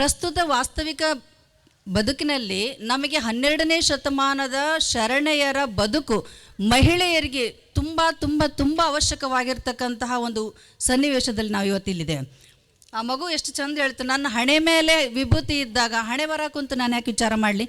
ಪ್ರಸ್ತುತ ವಾಸ್ತವಿಕ ಬದುಕಿನಲ್ಲಿ ನಮಗೆ ಹನ್ನೆರಡನೇ ಶತಮಾನದ ಶರಣೆಯರ ಬದುಕು ಮಹಿಳೆಯರಿಗೆ ತುಂಬ ತುಂಬ ತುಂಬ ಅವಶ್ಯಕವಾಗಿರ್ತಕ್ಕಂತಹ ಒಂದು ಸನ್ನಿವೇಶದಲ್ಲಿ ನಾವು ಇವತ್ತಿಲ್ಲಿದೆ. ಆ ಮಗು ಎಷ್ಟು ಚಂದ ಹೇಳ್ತು, ನನ್ನ ಹಣೆ ಮೇಲೆ ವಿಭೂತಿ ಇದ್ದಾಗ ಹಣೆ ಬರ ಕುಂತು ನಾನು ಯಾಕೆ ವಿಚಾರ ಮಾಡಲಿ?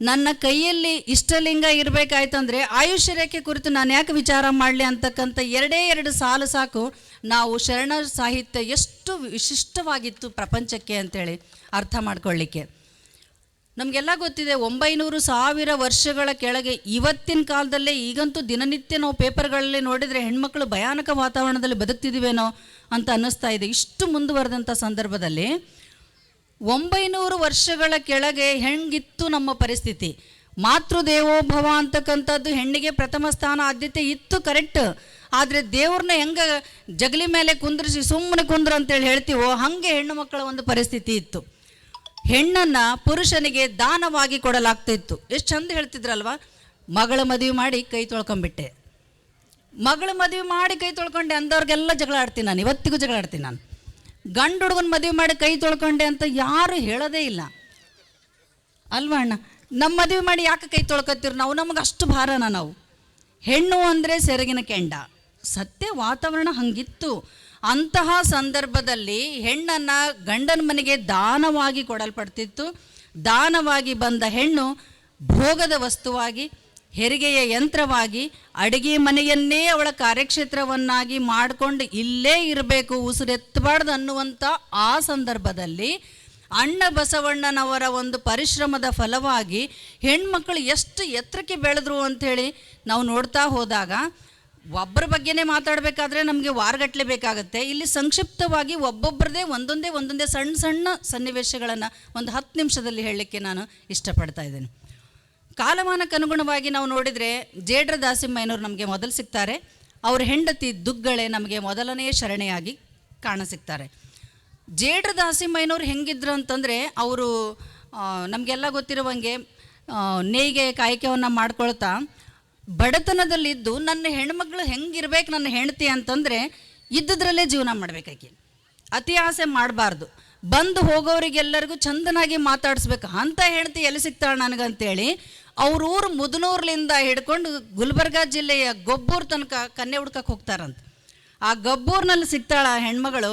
ನನ್ನ ಕೈಯಲ್ಲಿ ಇಷ್ಟಲಿಂಗ ಇರಬೇಕಾಯ್ತಂದ್ರೆ ಆಯುಷ್ಯ ರೇಖೆ ಕುರಿತು ನಾನು ಯಾಕೆ ವಿಚಾರ ಮಾಡಲಿ ಅಂತಕ್ಕಂಥ ಎರಡೇ ಎರಡು ಸಾಲು ಸಾಕು. ನಾವು ಶರಣ ಸಾಹಿತ್ಯ ಎಷ್ಟು ವಿಶಿಷ್ಟವಾಗಿತ್ತು ಪ್ರಪಂಚಕ್ಕೆ ಅಂತೇಳಿ ಅರ್ಥ ಮಾಡ್ಕೊಳ್ಳಿಕ್ಕೆ. ನಮಗೆಲ್ಲ ಗೊತ್ತಿದೆ ಒಂಬೈನೂರು ಸಾವಿರ ವರ್ಷಗಳ ಕೆಳಗೆ ಇವತ್ತಿನ ಕಾಲದಲ್ಲೇ ಈಗಂತೂ ದಿನನಿತ್ಯ ನಾವು ಪೇಪರ್ಗಳಲ್ಲಿ ನೋಡಿದರೆ ಹೆಣ್ಮಕ್ಳು ಭಯಾನಕ ವಾತಾವರಣದಲ್ಲಿ ಬದುಕ್ತಿದ್ದೀವೇನೋ ಅಂತ ಅನ್ನಿಸ್ತಾ ಇದೆ. ಇಷ್ಟು ಮುಂದುವರೆದಂಥ ಸಂದರ್ಭದಲ್ಲಿ ಒಂಬೈನೂರು ವರ್ಷಗಳ ಕೆಳಗೆ ಹೆಂಗಿತ್ತು ನಮ್ಮ ಪರಿಸ್ಥಿತಿ? ಮಾತೃದೇವೋಭವ ಅಂತಕ್ಕಂಥದ್ದು ಹೆಣ್ಣಿಗೆ ಪ್ರಥಮ ಸ್ಥಾನ ಆದ್ಯತೆ ಇತ್ತು ಕರೆಕ್ಟ್. ಆದರೆ ದೇವ್ರನ್ನ ಹೆಂಗೆ ಜಗಲಿ ಮೇಲೆ ಕುಂದ್ರಿಸಿ ಸುಮ್ಮನೆ ಕುಂದ್ರ ಅಂತೇಳಿ ಹೇಳ್ತೀವೋ, ಹಾಗೆ ಹೆಣ್ಣು ಮಕ್ಕಳ ಒಂದು ಪರಿಸ್ಥಿತಿ ಇತ್ತು. ಹೆಣ್ಣನ್ನು ಪುರುಷನಿಗೆ ದಾನವಾಗಿ ಕೊಡಲಾಗ್ತಿತ್ತು. ಎಷ್ಟು ಚಂದ ಹೇಳ್ತಿದ್ರಲ್ವಾ? ಮಗಳ ಮದುವೆ ಮಾಡಿ ಕೈ ತೊಳ್ಕೊಂಬಿಟ್ಟೆ ಮಗಳ ಮದುವೆ ಮಾಡಿ ಕೈ ತೊಳ್ಕೊಂಡೆ ಅಂದವ್ರಿಗೆಲ್ಲ ಜಗಳ ಆಡ್ತೀನಿ ನಾನು, ಇವತ್ತಿಗೂ ಜಗಳ ಆಡ್ತೀನಿ ನಾನು. ಗಂಡು ಹುಡುಗನ ಮದುವೆ ಮಾಡಿ ಕೈ ತೊಳ್ಕೊಂಡೆ ಅಂತ ಯಾರು ಹೇಳೋದೇ ಇಲ್ಲ. ಅಲ್ವಾ ಅಣ್ಣ? ನಮ್ಮ ಮದುವೆ ಮಾಡಿ ಯಾಕೆ ಕೈ ತೊಳ್ಕೊತೀರಿ ನಾವು? ನಮಗೆ ಅಷ್ಟು ಭಾರನ ನಾವು. ಹೆಣ್ಣು ಅಂದರೆ ಸೆರಗಿನ ಕೆಂಡ. ಸತ್ಯ ವಾತಾವರಣ ಹಂಗಿತ್ತು. ಅಂತಹ ಸಂದರ್ಭದಲ್ಲಿ ಹೆಣ್ಣನ್ನು ಗಂಡನ ಮನೆಗೆ ದಾನವಾಗಿ ಕೊಡಲ್ಪಡ್ತಿತ್ತು. ದಾನವಾಗಿ ಬಂದ ಹೆಣ್ಣು ಭೋಗದ ವಸ್ತುವಾಗಿ ಹೆರಿಗೆಯ ಯಂತ್ರವಾಗಿ ಅಡಿಗೆ ಮನೆಯನ್ನೇ ಅವಳ ಕಾರ್ಯಕ್ಷೇತ್ರವನ್ನಾಗಿ ಮಾಡಿಕೊಂಡು ಇಲ್ಲೇ ಇರಬೇಕು ಉಸಿರೆತ್ತಬಾರ್ದು ಅನ್ನುವಂಥ ಆ ಸಂದರ್ಭದಲ್ಲಿ ಅಣ್ಣ ಬಸವಣ್ಣನವರ ಒಂದು ಪರಿಶ್ರಮದ ಫಲವಾಗಿ ಹೆಣ್ಮಕ್ಳು ಎಷ್ಟು ಎತ್ತರಕ್ಕೆ ಬೆಳೆದ್ರು ಅಂಥೇಳಿ ನಾವು ನೋಡ್ತಾ ಹೋದಾಗ, ಒಬ್ಬರ ಬಗ್ಗೆನೇ ಮಾತಾಡಬೇಕಾದ್ರೆ ನಮಗೆ ವಾರಗಟ್ಟಲೆ ಬೇಕಾಗುತ್ತೆ. ಇಲ್ಲಿ ಸಂಕ್ಷಿಪ್ತವಾಗಿ ಒಬ್ಬೊಬ್ಬರದೇ ಒಂದೊಂದೇ ಒಂದೊಂದೇ ಸಣ್ಣ ಸಣ್ಣ ಸನ್ನಿವೇಶಗಳನ್ನು ಒಂದು ಹತ್ತು ನಿಮಿಷದಲ್ಲಿ ಹೇಳಲಿಕ್ಕೆ ನಾನು ಇಷ್ಟಪಡ್ತಾ ಇದ್ದೇನೆ. ಕಾಲಮಾನಕ್ಕೆ ಅನುಗುಣವಾಗಿ ನಾವು ನೋಡಿದರೆ ಜೇಡ್ರ ದಾಸಿಮ್ಮಯ್ಯನವರು ನಮಗೆ ಮೊದಲು ಸಿಗ್ತಾರೆ ಅವ್ರ ಹೆಂಡತಿ ದುಗ್ಗಳೆ ನಮಗೆ ಮೊದಲನೆಯ ಶರಣೆಯಾಗಿ ಕಾಣಸಿಗ್ತಾರೆ ಜೇಡ್ರ ದಾಸಿಮ್ಮಯ್ಯನವ್ರು ಹೆಂಗಿದ್ರು ಅಂತಂದರೆ ಅವರು ನಮಗೆಲ್ಲ ಗೊತ್ತಿರುವಂಗೆ ನೇಯ್ಗೆ ಕಾಯಕವನ್ನು ಮಾಡ್ಕೊಳ್ತಾ ಬಡತನದಲ್ಲಿದ್ದು ನನ್ನ ಹೆಣ್ಮಗಳು ಹೆಂಗಿರ್ಬೇಕು ನನ್ನ ಹೆಂಡತಿ ಅಂತಂದರೆ ಇದ್ದದ್ರಲ್ಲೇ ಜೀವನ ಮಾಡಬೇಕಾಕಿ. ಅತಿ ಆಸೆ ಮಾಡಬಾರ್ದು. ಬಂದು ಹೋಗೋರಿಗೆಲ್ಲರಿಗೂ ಚಂದನಾಗಿ ಮಾತಾಡಿಸ್ಬೇಕು. ಅಂತ ಹೆಂಡತಿ ಎಲ್ಲಿ ಸಿಗ್ತಾಳೆ ನನಗಂತೇಳಿ ಅವ್ರ ಊರು ಮುದನೂರ್ಲಿಂದ ಹಿಡ್ಕೊಂಡು ಗುಲ್ಬರ್ಗ ಜಿಲ್ಲೆಯ ಗೊಬ್ಬೂರ್ ತನಕ ಕನ್ಯೆ ಹುಡ್ಕಕ್ಕೆ ಹೋಗ್ತಾರಂತ. ಆ ಗಬ್ಬೂರ್ನಲ್ಲಿ ಸಿಗ್ತಾಳ ಹೆಣ್ಮಗಳು,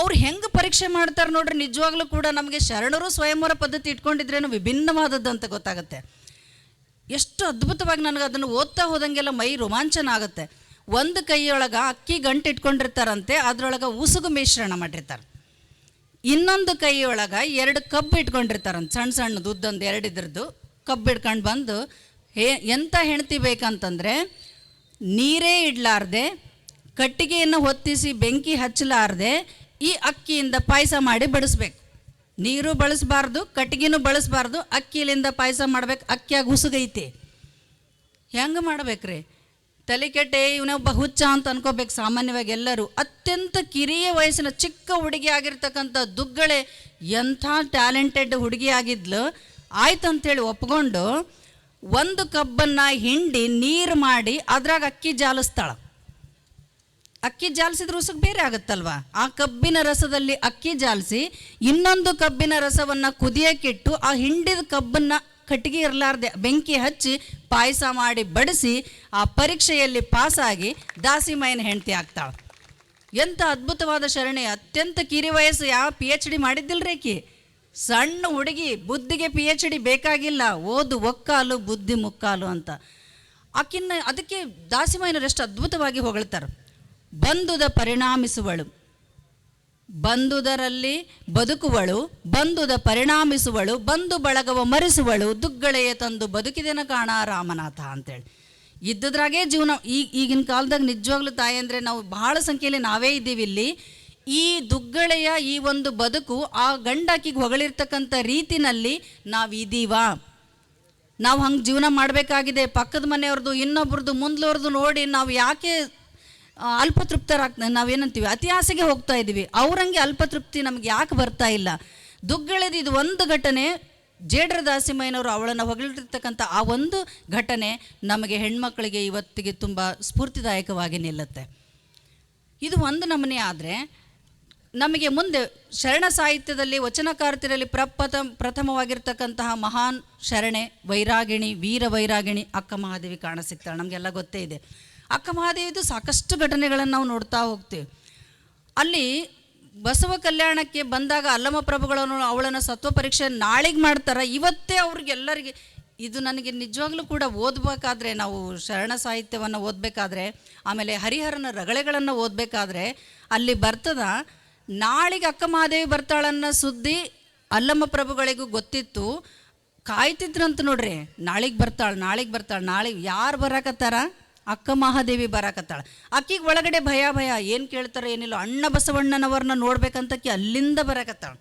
ಅವ್ರು ಹೆಂಗೆ ಪರೀಕ್ಷೆ ಮಾಡ್ತಾರೆ ನೋಡ್ರಿ, ನಿಜವಾಗ್ಲೂ ಕೂಡ ನಮಗೆ ಶರಣರು ಸ್ವಯಂವರ ಪದ್ಧತಿ ಇಟ್ಕೊಂಡಿದ್ರೇನು ವಿಭಿನ್ನವಾದದ್ದು ಅಂತ ಗೊತ್ತಾಗುತ್ತೆ. ಎಷ್ಟು ಅದ್ಭುತವಾಗಿ ನನಗೆ ಅದನ್ನು ಓದ್ತಾ ಹೋದಂಗೆಲ್ಲ ಮೈ ರೋಮಾಂಚನ ಆಗುತ್ತೆ. ಒಂದು ಕೈಯೊಳಗೆ ಅಕ್ಕಿ ಗಂಟು ಇಟ್ಕೊಂಡಿರ್ತಾರಂತೆ, ಅದರೊಳಗೆ ಉಸುಗು ಮಿಶ್ರಣ ಮಾಡಿರ್ತಾರೆ. ಇನ್ನೊಂದು ಕೈಯೊಳಗೆ ಎರಡು ಕಬ್ಬು ಇಟ್ಕೊಂಡಿರ್ತಾರಂತೆ ಸಣ್ಣ ಸಣ್ಣದು, ಉದ್ದೊಂದು, ಎರಡು ಇದ್ರದ್ದು. ಕಬ್ಬು ಹಿಡ್ಕೊಂಡು ಬಂದು, ಹೇ ಎಂಥ ಹೆಣ್ತಿ ಬೇಕಂತಂದರೆ, ನೀರೇ ಇಡಲಾರ್ದೆ, ಕಟ್ಟಿಗೆಯನ್ನು ಹೊತ್ತಿಸಿ ಬೆಂಕಿ ಹಚ್ಚಲಾರ್ದೆ, ಈ ಅಕ್ಕಿಯಿಂದ ಪಾಯಸ ಮಾಡಿ ಬಡಿಸ್ಬೇಕು. ನೀರು ಬಳಸಬಾರ್ದು, ಕಟ್ಟಿಗೆನೂ ಬಳಸಬಾರ್ದು, ಅಕ್ಕಿಲಿಂದ ಪಾಯಸ ಮಾಡ್ಬೇಕು, ಅಕ್ಕಿಯಾಗಿ ಹುಸುಗೈತಿ ಹೆಂಗೆ ಮಾಡ್ಬೇಕ್ರಿ? ತಲೆ ಕೆಟ್ಟೆ ಇವನೊಬ್ಬ ಹುಚ್ಚ ಅಂತ ಅನ್ಕೋಬೇಕು ಸಾಮಾನ್ಯವಾಗಿ ಎಲ್ಲರೂ. ಅತ್ಯಂತ ಕಿರಿಯ ವಯಸ್ಸಿನ ಚಿಕ್ಕ ಹುಡುಗಿ ಆಗಿರ್ತಕ್ಕಂಥ ದುಗ್ಗಳೆ ಎಂಥ ಟ್ಯಾಲೆಂಟೆಡ್ ಹುಡುಗಿ ಆಗಿದ್ಲು. ಆಯ್ತು ಅಂತೇಳಿ ಒಪ್ಕೊಂಡು ಒಂದು ಕಬ್ಬನ್ನು ಹಿಂಡಿ ನೀರು ಮಾಡಿ ಅದ್ರಾಗ ಅಕ್ಕಿ ಜಾಲಿಸ್ತಾಳ. ಅಕ್ಕಿ ಜಾಲಿಸಿದ ರುಸಕ್ಕೆ ಬೇರೆ ಆಗುತ್ತಲ್ವಾ? ಆ ಕಬ್ಬಿನ ರಸದಲ್ಲಿ ಅಕ್ಕಿ ಜಾಲಿಸಿ ಇನ್ನೊಂದು ಕಬ್ಬಿನ ರಸವನ್ನು ಕುದಿಯಕ್ಕಿಟ್ಟು ಆ ಹಿಂಡಿದ ಕಬ್ಬನ್ನ ಕಟ್ಟಿಗೆ ಇರಲಾರ್ದೆ ಬೆಂಕಿ ಹಚ್ಚಿ ಪಾಯಸ ಮಾಡಿ ಬಡಿಸಿ ಆ ಪರೀಕ್ಷೆಯಲ್ಲಿ ಪಾಸಾಗಿ ದಾಸಿಮಯನ ಹೆಂಡತಿ ಆಗ್ತಾಳೆ. ಎಂಥ ಅದ್ಭುತವಾದ ಶರಣೆ, ಅತ್ಯಂತ ಕಿರಿ ವಯಸ್ಸು ಯಾವ ಪಿ ಎಚ್ ಡಿ ಮಾಡಿದ್ದಿಲ್ರಿ ಆಕಿ ಸಣ್ಣ ಹುಡುಗಿ ಬುದ್ಧಿಗೆ ಪಿ ಎಚ್ ಡಿ ಬೇಕಾಗಿಲ್ಲ, ಓದು ಒಕ್ಕಾಲು, ಬುದ್ಧಿ ಮುಕ್ಕಾಲು ಅಂತ. ಆಕಿನ್ನ ಅದಕ್ಕೆ ದಾಸಿಮಯ್ಯನವರು ಎಷ್ಟು ಅದ್ಭುತವಾಗಿ ಹೊಗಳ್ತಾರೆ. ಬಂಧುದ ಪರಿಣಾಮಿಸುವಳು. ಬಂಧುದರಲ್ಲಿ ಬದುಕುವಳು ಬಂಧುದ ಪರಿಣಾಮಿಸುವಳು ಬಂಧು ಬಳಗವ ಮರೆಸುವಳು, ದುಗ್ಗಳೆಯ ತಂದು ಬದುಕಿದೆನ ಕಾಣ ರಾಮನಾಥ ಅಂತೇಳಿ. ಇದ್ದದ್ರಾಗೇ ಜೀವನ ಈ ಈಗಿನ ಕಾಲದಾಗ ನಿಜವಾಗ್ಲೂ ತಾಯಿ ಅಂದರೆ ನಾವು ಬಹಳ ಸಂಖ್ಯೆಯಲ್ಲಿ ನಾವೇ ಇದ್ದೀವಿ ಇಲ್ಲಿ. ಈ ದುಗ್ಗಳೆಯ ಈ ಒಂದು ಬದುಕು ಆ ಗಂಡಾಕಿಗೆ ಹೊಗಳಿರ್ತಕ್ಕಂಥ ರೀತಿನಲ್ಲಿ ನಾವು ಇದೀವಾ ನಾವು ಹಂಗೆ ಜೀವನ ಮಾಡಬೇಕಾಗಿದೆ. ಪಕ್ಕದ ಮನೆಯವ್ರದ್ದು ಇನ್ನೊಬ್ರದ್ದು ಮುಂದ್ಲವ್ರದ್ದು ನೋಡಿ ನಾವು ಯಾಕೆ ಅಲ್ಪತೃಪ್ತರಾಗ್ತೀವಿ ಅಲ್ಪತೃಪ್ತರಾಗ್ತ ನಾವೇನಂತೀವಿ ಅತಿ ಆಸೆಗೆ ಹೋಗ್ತಾ ಇದ್ದೀವಿ ಅವ್ರಂಗೆ ಅಲ್ಪತೃಪ್ತಿ ನಮ್ಗೆ ಯಾಕೆ ಬರ್ತಾ ಇಲ್ಲ? ದುಗ್ಗಳೆದು ಇದು ಒಂದು ಘಟನೆ ಜೇಡ್ರ ದಾಸಿಮಯ್ಯನವರು ಅವಳನ್ನು ಹೊಗಳಿರ್ತಕ್ಕಂಥ ಆ ಒಂದು ಘಟನೆ ನಮಗೆ ಹೆಣ್ಮಕ್ಳಿಗೆ ಇವತ್ತಿಗೆ ತುಂಬ ಸ್ಫೂರ್ತಿದಾಯಕವಾಗಿ ನಿಲ್ಲುತ್ತೆ. ಇದು ಒಂದು ನಮೂನೆ ಆದರೆ ನಮಗೆ ಮುಂದೆ ಶರಣ ಸಾಹಿತ್ಯದಲ್ಲಿ ವಚನಕಾರ್ತಿರಲ್ಲಿ ಪ್ರಪ್ರಥಮ, ಪ್ರಥಮವಾಗಿರ್ತಕ್ಕಂತಹ ಮಹಾನ್ ಶರಣೆ, ವೈರಾಗಿಣಿ, ವೀರ ವೈರಾಗಿಣಿ ಅಕ್ಕ ಮಹಾದೇವಿ ಕಾಣಸಿಗ್ತಾಳೆ. ನಮಗೆಲ್ಲ ಗೊತ್ತೇ ಇದೆ. ಅಕ್ಕ ಮಹಾದೇವಿದು ಸಾಕಷ್ಟು ಘಟನೆಗಳನ್ನು ನಾವು ನೋಡ್ತಾ ಹೋಗ್ತೀವಿ. ಅಲ್ಲಿ ಬಸವ ಕಲ್ಯಾಣಕ್ಕೆ ಬಂದಾಗ ಅಲ್ಲಮ ಪ್ರಭುಗಳನ್ನು ಅವಳನ್ನು ಸತ್ವ ಪರೀಕ್ಷೆ ನಾಳೆಗೆ ಮಾಡ್ತಾರೆ. ಇವತ್ತೇ ಅವ್ರಿಗೆಲ್ಲರಿಗೆ ಇದು ನನಗೆ ನಿಜವಾಗ್ಲೂ ಕೂಡ ಓದಬೇಕಾದ್ರೆ, ನಾವು ಶರಣ ಸಾಹಿತ್ಯವನ್ನು ಓದಬೇಕಾದ್ರೆ, ಆಮೇಲೆ ಹರಿಹರನ ರಗಳೆಗಳನ್ನು ಓದಬೇಕಾದ್ರೆ, ಅಲ್ಲಿ ಬರ್ತದ ನಾಳೆಗೆ ಅಕ್ಕ ಮಹಾದೇವಿ ಬರ್ತಾಳನ್ನ ಸುದ್ದಿ ಅಲ್ಲಮ್ಮ ಪ್ರಭುಗಳಿಗೂ ಗೊತ್ತಿತ್ತು. ಕಾಯ್ತಿದ್ರಂತ ನೋಡ್ರಿ, ನಾಳೆಗೆ ಬರ್ತಾಳೆ ನಾಳೆಗೆ ಬರ್ತಾಳೆ, ನಾಳೆಗೆ ಯಾರು ಬರಾಕತ್ತಾರ? ಅಕ್ಕ ಮಹಾದೇವಿ ಬರಾಕತ್ತಾಳ. ಅಕ್ಕಿಗೆ ಒಳಗಡೆ ಭಯ ಭಯ, ಏನು ಕೇಳ್ತಾರೆ ಏನಿಲ್ಲ. ಅಣ್ಣ ಬಸವಣ್ಣನವ್ರನ್ನ ನೋಡ್ಬೇಕಂತಕಿ ಅಲ್ಲಿಂದ ಬರಾಕತ್ತಾಳ.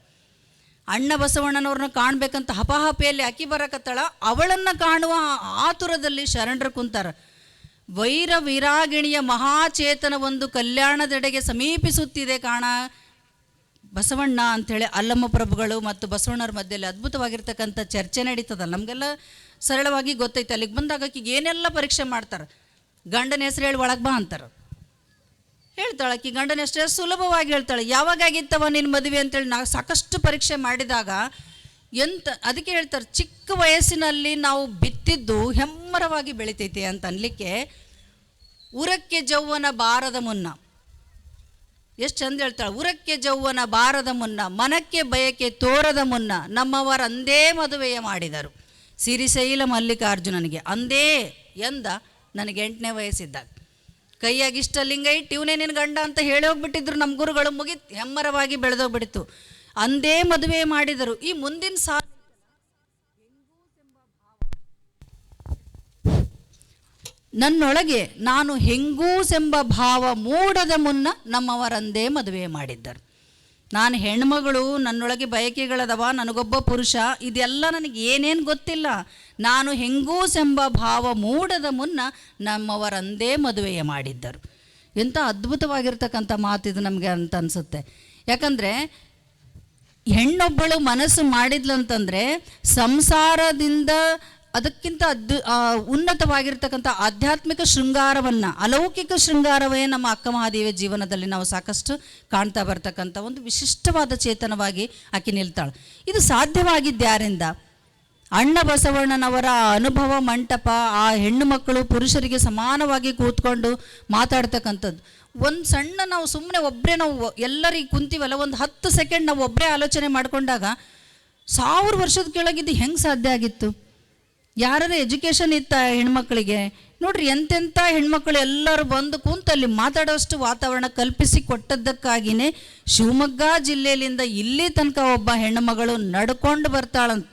ಅಣ್ಣ ಬಸವಣ್ಣನವ್ರನ್ನ ಕಾಣಬೇಕಂತ ಹಪಹಪೆಯಲ್ಲಿ ಅಕ್ಕಿ ಬರಾಕತ್ತಾಳ. ಅವಳನ್ನು ಕಾಣುವ ಆತುರದಲ್ಲಿ ಶರಣರು ಕುಂತಾರ. ವೈರ ವಿರಾಗಿಣಿಯ ಮಹಾಚೇತನ ಒಂದು ಕಲ್ಯಾಣದೆಡೆಗೆ ಸಮೀಪಿಸುತ್ತಿದೆ ಕಾಣ. ಬಸವಣ್ಣ ಅಂಥೇಳಿ ಅಲ್ಲಮ್ಮ ಪ್ರಭುಗಳು ಮತ್ತು ಬಸವಣ್ಣರ ಮಧ್ಯದಲ್ಲಿ ಅದ್ಭುತವಾಗಿರ್ತಕ್ಕಂಥ ಚರ್ಚೆ ನಡೀತದಲ್ಲ. ನಮಗೆಲ್ಲ ಸರಳವಾಗಿ ಗೊತ್ತೈತೆ. ಅಲ್ಲಿಗೆ ಬಂದಾಗ ಆಕಿಗೆ ಏನೆಲ್ಲ ಪರೀಕ್ಷೆ ಮಾಡ್ತಾರೆ? ಗಂಡನ ಹೆಸರು ಹೇಳಿ ಒಳಗೆ ಬಾ ಅಂತಾರೆ. ಹೇಳ್ತಾಳೆ ಆಕಿ, ಗಂಡನ ಹೆಸರು ಸುಲಭವಾಗಿ ಹೇಳ್ತಾಳೆ. ಯಾವಾಗಾಗಿತ್ತವ ನಿನ್ನ ಮದುವೆ ಅಂತೇಳಿ ನಾವು ಸಾಕಷ್ಟು ಪರೀಕ್ಷೆ ಮಾಡಿದಾಗ ಎಂತ, ಅದಕ್ಕೆ ಹೇಳ್ತಾರೆ, ಚಿಕ್ಕ ವಯಸ್ಸಿನಲ್ಲಿ ನಾವು ಬಿತ್ತಿದ್ದು ಹೆಮ್ಮರವಾಗಿ ಬೆಳಿತೈತೆ ಅಂತ ಅನ್ಲಿಕ್ಕೆ ಉರಕ್ಕೆ ಜೌವನ ಬಾರದ ಮುನ್ನ. ಎಷ್ಟು ಚಂದ ಹೇಳ್ತಾಳೆ, ಉರಕ್ಕೆ ಜೌವನ ಬಾರದ ಮುನ್ನ, ಮನಕ್ಕೆ ಬಯಕೆ ತೋರದ ಮುನ್ನ ನಮ್ಮವರ ಅಂದೇ ಮದುವೆಯ ಮಾಡಿದರು. ಸಿರಿಶೈಲ ಮಲ್ಲಿಕಾರ್ಜುನನಿಗೆ, ಅಂದೇ? ಎಂದ ನನಗೆ ಎಂಟನೇ ವಯಸ್ಸಿದ್ದಾಗ. ಕೈಯಾಗಿ ಇಷ್ಟ ಲಿಂಗ ಇಟ್ಟು ಇವನೇ ನಿನ್ನ ಗಂಡ ಅಂತ ಹೇಳಿ ಹೋಗ್ಬಿಟ್ಟಿದ್ರು ನಮ್ಮ ಗುರುಗಳು ಮುಗಿ ಹೆಮ್ಮರವಾಗಿ ಬೆಳೆದೋಗ್ಬಿಡಿತು. ಅಂದೇ ಮದುವೆ ಮಾಡಿದರು. ಈ ಮುಂದಿನ ಸಾ ನನ್ನೊಳಗೆ ನಾನು ಹೆಂಗೂಸೆಂಬ ಭಾವ ಮೂಡದ ಮುನ್ನ ನಮ್ಮವರಂದೇ ಮದುವೆ ಮಾಡಿದ್ದರು. ನಾನು ಹೆಣ್ಮಗಳು, ನನ್ನೊಳಗೆ ಬಯಕೆಗಳದವ, ನನಗೊಬ್ಬ ಪುರುಷ, ಇದೆಲ್ಲ ನನಗೆ ಏನೇನು ಗೊತ್ತಿಲ್ಲ. ನಾನು ಹೆಂಗೂಸೆಂಬ ಭಾವ ಮೂಡದ ಮುನ್ನ ನಮ್ಮವರಂದೇ ಮದುವೆಯ ಮಾಡಿದ್ದರು. ಎಂಥ ಅದ್ಭುತವಾಗಿರ್ತಕ್ಕಂಥ ಮಾತಿದು ನಮಗೆ ಅಂತ ಅನಿಸುತ್ತೆ. ಯಾಕಂದರೆ, ಹೆಣ್ಣೊಬ್ಬಳು ಮನಸ್ಸು ಮಾಡಿದ್ಲಂತಂದರೆ ಸಂಸಾರದಿಂದ ಅದಕ್ಕಿಂತ ಅದ್ದು ಉನ್ನತವಾಗಿರ್ತಕ್ಕಂಥ ಆಧ್ಯಾತ್ಮಿಕ ಶೃಂಗಾರವನ್ನು, ಅಲೌಕಿಕ ಶೃಂಗಾರವೇ ನಮ್ಮ ಅಕ್ಕ ಮಹಾದೇವಿಯ ಜೀವನದಲ್ಲಿ ನಾವು ಸಾಕಷ್ಟು ಕಾಣ್ತಾ ಬರ್ತಕ್ಕಂಥ ಒಂದು ವಿಶಿಷ್ಟವಾದ ಚೇತನವಾಗಿ ಆಕೆ ನಿಲ್ತಾಳೆ. ಇದು ಸಾಧ್ಯವಾಗಿದ್ದ್ಯಾರಿಂದ ಅಣ್ಣ ಬಸವಣ್ಣನವರ ಅನುಭವ ಮಂಟಪ, ಆ ಹೆಣ್ಣು ಮಕ್ಕಳು ಪುರುಷರಿಗೆ ಸಮಾನವಾಗಿ ಕೂತ್ಕೊಂಡು ಮಾತಾಡ್ತಕ್ಕಂಥದ್ದು. ಒಂದು ಸಣ್ಣ ನಾವು ಸುಮ್ಮನೆ ಒಬ್ಬರೇ ನಾವು ಎಲ್ಲರಿಗೆ ಕುಂತೀವಲ್ಲ, ಒಂದು ಹತ್ತು ಸೆಕೆಂಡ್ ನಾವು ಒಬ್ಬರೇ ಆಲೋಚನೆ ಮಾಡಿಕೊಂಡಾಗ ಸಾವಿರ ವರ್ಷದ ಕೆಳಗಿದ್ದು ಹೆಂಗೆ ಸಾಧ್ಯ ಆಗಿತ್ತು? ಯಾರ ಎಜುಕೇಷನ್ ಇತ್ತ ಹೆಣ್ಮಕ್ಳಿಗೆ? ನೋಡ್ರಿ ಎಂತೆಂಥ ಹೆಣ್ಮಕ್ಳು ಎಲ್ಲರೂ ಬಂದು ಕೂತಲ್ಲಿ ಮಾತಾಡೋಷ್ಟು ವಾತಾವರಣ ಕಲ್ಪಿಸಿ ಕೊಟ್ಟದ್ದಕ್ಕಾಗಿಯೇ ಶಿವಮೊಗ್ಗ ಜಿಲ್ಲೆಯಲ್ಲಿಂದ ಇಲ್ಲಿ ತನಕ ಒಬ್ಬ ಹೆಣ್ಣುಮಗಳು ನಡ್ಕೊಂಡು ಬರ್ತಾಳಂತ.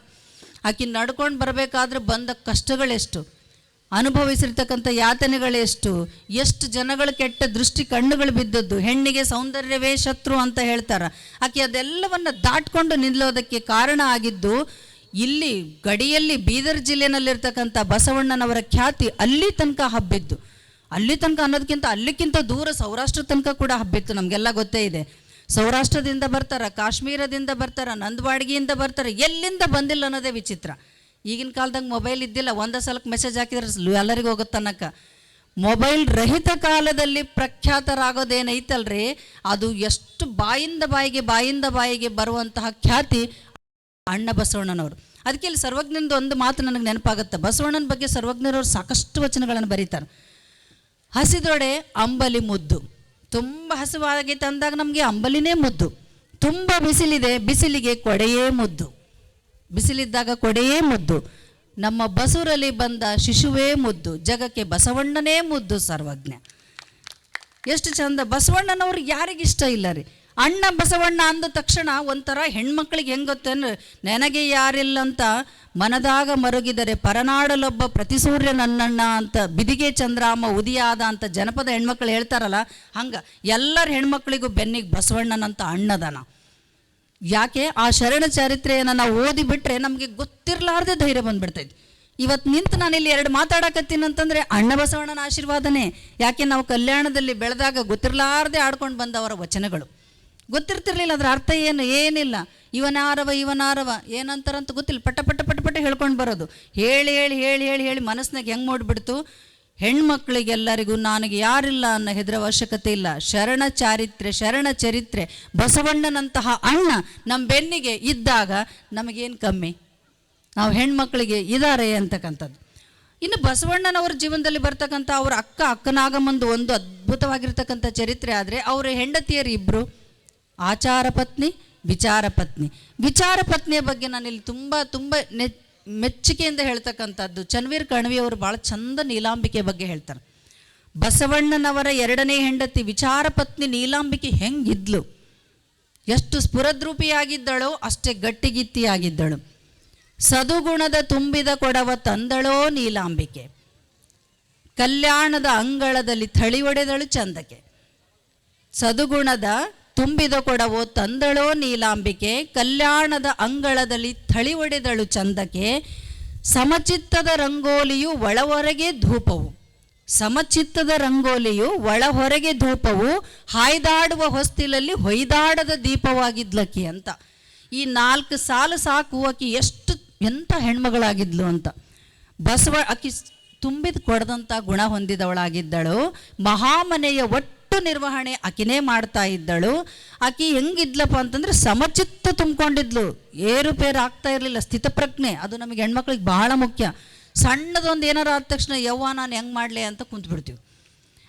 ಆಕೆ ನಡ್ಕೊಂಡು ಬರಬೇಕಾದ್ರೆ ಬಂದ ಕಷ್ಟಗಳೆಷ್ಟು? ಅನುಭವಿಸಿರ್ತಕ್ಕಂಥ ಯಾತನೆಗಳೆಷ್ಟು? ಎಷ್ಟು ಜನಗಳು ಕೆಟ್ಟ ದೃಷ್ಟಿ ಕಣ್ಣುಗಳು ಬಿದ್ದದ್ದು? ಹೆಣ್ಣಿಗೆ ಸೌಂದರ್ಯವೇ ಶತ್ರು ಅಂತ ಹೇಳ್ತಾರೆ. ಆಕೆ ಅದೆಲ್ಲವನ್ನು ದಾಟ್ಕೊಂಡು ನಿಲ್ಲೋದಕ್ಕೆ ಕಾರಣ ಆಗಿದ್ದು ಇಲ್ಲಿ ಗಡಿಯಲ್ಲಿ ಬೀದರ್ ಜಿಲ್ಲೆಯಲ್ಲಿರ್ತಕ್ಕಂಥ ಬಸವಣ್ಣನವರ ಖ್ಯಾತಿ ಅಲ್ಲಿ ತನಕ ಹಬ್ಬಿದ್ದು. ಅಲ್ಲಿ ತನಕ ಅನ್ನೋದಕ್ಕಿಂತ ಅಲ್ಲಿಕ್ಕಿಂತ ದೂರ ಸೌರಾಷ್ಟ್ರ ತನಕ ಕೂಡ ಹಬ್ಬಿತ್ತು, ನಮಗೆಲ್ಲ ಗೊತ್ತೇ ಇದೆ. ಸೌರಾಷ್ಟ್ರದಿಂದ ಬರ್ತಾರ, ಕಾಶ್ಮೀರದಿಂದ ಬರ್ತಾರ, ನಂದವಾಡಿಗೆಯಿಂದ ಬರ್ತಾರೆ, ಎಲ್ಲಿಂದ ಬಂದಿಲ್ಲ ಅನ್ನೋದೇ ವಿಚಿತ್ರ. ಈಗಿನ ಕಾಲದಾಗ ಮೊಬೈಲ್ ಇದ್ದಿಲ್ಲ, ಒಂದೇ ಸಲಕ್ಕೆ ಮೆಸೇಜ್ ಹಾಕಿದ್ರೆ ಎಲ್ಲರಿಗೂ ಹೋಗುತ್ತನ್ನಕ ಮೊಬೈಲ್ ರಹಿತ ಕಾಲದಲ್ಲಿ ಪ್ರಖ್ಯಾತರಾಗೋದೇನೈತಲ್ರಿ, ಅದು ಎಷ್ಟು ಬಾಯಿಂದ ಬಾಯಿಗೆ ಬಾಯಿಂದ ಬಾಯಿಗೆ ಬರುವಂತಹ ಖ್ಯಾತಿ ಅಣ್ಣ ಬಸವಣ್ಣನವರು. ಅದಕ್ಕೆ ಇಲ್ಲಿ ಸರ್ವಜ್ಞನದು ಒಂದು ಮಾತು ನನಗೆ ನೆನಪಾಗುತ್ತೆ. ಬಸವಣ್ಣನ ಬಗ್ಗೆ ಸರ್ವಜ್ಞರವರು ಸಾಕಷ್ಟು ವಚನಗಳನ್ನು ಬರೀತಾರೆ. ಹಸಿದೊಡೆ ಅಂಬಲಿ ಮುದ್ದು. ತುಂಬ ಹಸಿವಾಗೈತೆ ಅಂದಾಗ ನಮಗೆ ಅಂಬಲಿನೇ ಮುದ್ದು. ತುಂಬ ಬಿಸಿಲಿದೆ, ಬಿಸಿಲಿಗೆ ಕೊಡೆಯೇ ಮುದ್ದು. ಬಿಸಿಲಿದ್ದಾಗ ಕೊಡೆಯೇ ಮುದ್ದು. ನಮ್ಮ ಬಸೂರಲ್ಲಿ ಬಂದ ಶಿಶುವೇ ಮುದ್ದು. ಜಗಕ್ಕೆ ಬಸವಣ್ಣನೇ ಮುದ್ದು ಸರ್ವಜ್ಞ. ಎಷ್ಟು ಚಂದ. ಬಸವಣ್ಣನವ್ರು ಯಾರಿಗಿಷ್ಟ ಇಲ್ಲ ರೀ. ಅಣ್ಣ ಬಸವಣ್ಣ ಅಂದ ತಕ್ಷಣ ಒಂಥರ ಹೆಣ್ಮಕ್ಳಿಗೆ ಹೆಂಗೆ ಗೊತ್ತೇನ್ರಿ ನನಗೆ ಯಾರಿಲ್ಲಂತ ಮನದಾಗ ಮರುಗಿದರೆ ಪರನಾಡಲೊಬ್ಬ ಪ್ರತಿಸೂರ್ಯ ನನ್ನಣ್ಣ ಅಂತ ಬಿದಿಗೆ ಚಂದ್ರಾಮ ಉದಿಯಾದ ಅಂತ ಜನಪದ ಹೆಣ್ಮಕ್ಳು ಹೇಳ್ತಾರಲ್ಲ, ಹಂಗೆ ಎಲ್ಲರ ಹೆಣ್ಮಕ್ಳಿಗೂ ಬೆನ್ನಿಗೆ ಬಸವಣ್ಣನಂತ ಅಣ್ಣದನ. ಯಾಕೆ? ಆ ಶರಣ ಚರಿತ್ರೆಯನ್ನು ನಾವು ಓದಿ ಬಿಟ್ರೆ ನಮಗೆ ಗೊತ್ತಿರಲಾರ್ದೆ ಧೈರ್ಯ ಬಂದ್ಬಿಡ್ತೈತಿ. ಇವತ್ತು ನಿಂತು ಇಲ್ಲಿ ಎರಡು ಮಾತಾಡಕತ್ತೀನಿ ಅಂತಂದರೆ ಅಣ್ಣ ಬಸವಣ್ಣನ ಆಶೀರ್ವಾದನೇ. ಯಾಕೆ? ನಾವು ಕಲ್ಯಾಣದಲ್ಲಿ ಬೆಳೆದಾಗ ಗೊತ್ತಿರಲಾರ್ದೆ ಆಡ್ಕೊಂಡು ಬಂದವರ ವಚನಗಳು. ಗೊತ್ತಿರ್ತಿರ್ಲಿಲ್ಲ, ಅದ್ರ ಅರ್ಥ ಏನು? ಏನಿಲ್ಲ. ಇವನಾರವ ಇವನಾರವ. ಏನಂತಾರಂತ ಗೊತ್ತಿಲ್ಲ. ಪಟ ಪಟ ಪಟ ಪಟ ಹೇಳ್ಕೊಂಡು ಬರೋದು. ಹೇಳಿ ಹೇಳಿ ಹೇಳಿ ಹೇಳಿ ಹೇಳಿ ಮನಸ್ಸಿನಾಗ ಹೆಂಗೆ ಮೂಡ್ಬಿಡ್ತು? ಹೆಣ್ಮಕ್ಳಿಗೆಲ್ಲರಿಗೂ ನನಗೆ ಯಾರಿಲ್ಲ ಅನ್ನೋ ಹೆದರ ಅವಶ್ಯಕತೆ ಇಲ್ಲ. ಶರಣ ಚಾರಿತ್ರೆ ಶರಣ ಚರಿತ್ರೆ. ಬಸವಣ್ಣನಂತಹ ಅಣ್ಣ ನಮ್ಮ ಬೆನ್ನಿಗೆ ಇದ್ದಾಗ ನಮಗೇನು ಕಮ್ಮಿ? ನಾವು ಹೆಣ್ಮಕ್ಳಿಗೆ ಇದ್ದಾರೆ ಅಂತಕ್ಕಂಥದ್ದು. ಇನ್ನು ಬಸವಣ್ಣನವರ ಜೀವನದಲ್ಲಿ ಬರ್ತಕ್ಕಂಥ ಅವರ ಅಕ್ಕ ಅಕ್ಕನಾಗಮ್ಮಂದು ಒಂದು ಅದ್ಭುತವಾಗಿರ್ತಕ್ಕಂಥ ಚರಿತ್ರೆ ಆದರೆ, ಅವರ ಹೆಂಡತಿಯರು ಇಬ್ಬರು ಆಚಾರ ಪತ್ನಿ, ವಿಚಾರ ಪತ್ನಿ. ವಿಚಾರ ಪತ್ನಿಯ ಬಗ್ಗೆ ನಾನಿಲ್ಲಿ ತುಂಬ ತುಂಬ ನೆ, ಮೆಚ್ಚುಗೆಯಿಂದ ಹೇಳ್ತಕ್ಕಂಥದ್ದು ಚನ್ವೀರ್ ಕಣ್ವಿ ಅವರು ಭಾಳ ಚಂದ ನೀಲಾಂಬಿಕೆ ಬಗ್ಗೆ ಹೇಳ್ತಾರೆ. ಬಸವಣ್ಣನವರ ಎರಡನೇ ಹೆಂಡತಿ ವಿಚಾರ ಪತ್ನಿ ನೀಲಾಂಬಿಕೆ ಹೆಂಗಿದ್ಲು? ಎಷ್ಟು ಸ್ಫುರದ್ರೂಪಿಯಾಗಿದ್ದಳೋ, ಅಷ್ಟೇ ಗಟ್ಟಿಗಿತ್ತಿಯಾಗಿದ್ದಳು. ಸದುಗುಣದ ತುಂಬಿದ ಕೊಡವ ತಂದಳೋ ನೀಲಾಂಬಿಕೆ. ಕಲ್ಯಾಣದ ಅಂಗಳದಲ್ಲಿ ಥಳಿ ಒಡೆದಳು ಚಂದಕೆ ಸದುಗುಣದ ತುಂಬಿದ ಕೊಡವೋ ತಂದಳೋ ನೀಲಾಂಬಿಕೆ, ಕಲ್ಯಾಣದ ಅಂಗಳದಲ್ಲಿ ಥಳಿ ಒಡೆದಳು ಚಂದಕೆ, ಸಮಚಿತ್ತದ ರಂಗೋಲಿಯು ಒಳ ಹೊರಗೆ ಧೂಪವು. ಸಮಚಿತ್ತದ ರಂಗೋಲಿಯು ಒಳ ಹೊರಗೆ ಧೂಪವು, ಹಾಯ್ದಾಡುವ ಹೊಸ್ತಿಲಲ್ಲಿ ಹೊಯ್ದಾಡದ ದೀಪವಾಗಿದ್ಲಕ್ಕಿ ಅಂತ. ಈ ನಾಲ್ಕು ಸಾಲು ಸಾಕು ಆಕಿ ಎಷ್ಟು, ಎಂಥ ಹೆಣ್ಮಗಳಾಗಿದ್ಲು ಅಂತ. ಬಸವ ಆಕಿ ತುಂಬಿದ ಕೊಡದಂಥ ಗುಣ ಹೊಂದಿದವಳಾಗಿದ್ದಳು. ಮಹಾಮನೆಯ ಒಟ್ಟು ನಿರ್ವಹಣೆ ಆಕಿನೇ ಮಾಡ್ತಾ ಇದ್ದಳು. ಆಕಿ ಹೆಂಗಿದ್ಲಪ್ಪ ಅಂತಂದ್ರೆ ಸಮಚಿತ್ತ ತುಂಬಿಕೊಂಡಿದ್ಲು. ಏರುಪೇರು ಆಗ್ತಾ ಇರಲಿಲ್ಲ. ಸ್ಥಿತಪ್ರಜ್ಞೆ. ಅದು ನಮಗೆ ಹೆಣ್ಮಕ್ಳಿಗೆ ಬಹಳ ಮುಖ್ಯ. ಸಣ್ಣದೊಂದು ಏನಾರ ಆದ ತಕ್ಷಣ ಯವ್ವ ನಾನು ಹೆಂಗೆ ಮಾಡಲಿ ಅಂತ ಕುಂತ್ಬಿಡ್ತೀವಿ.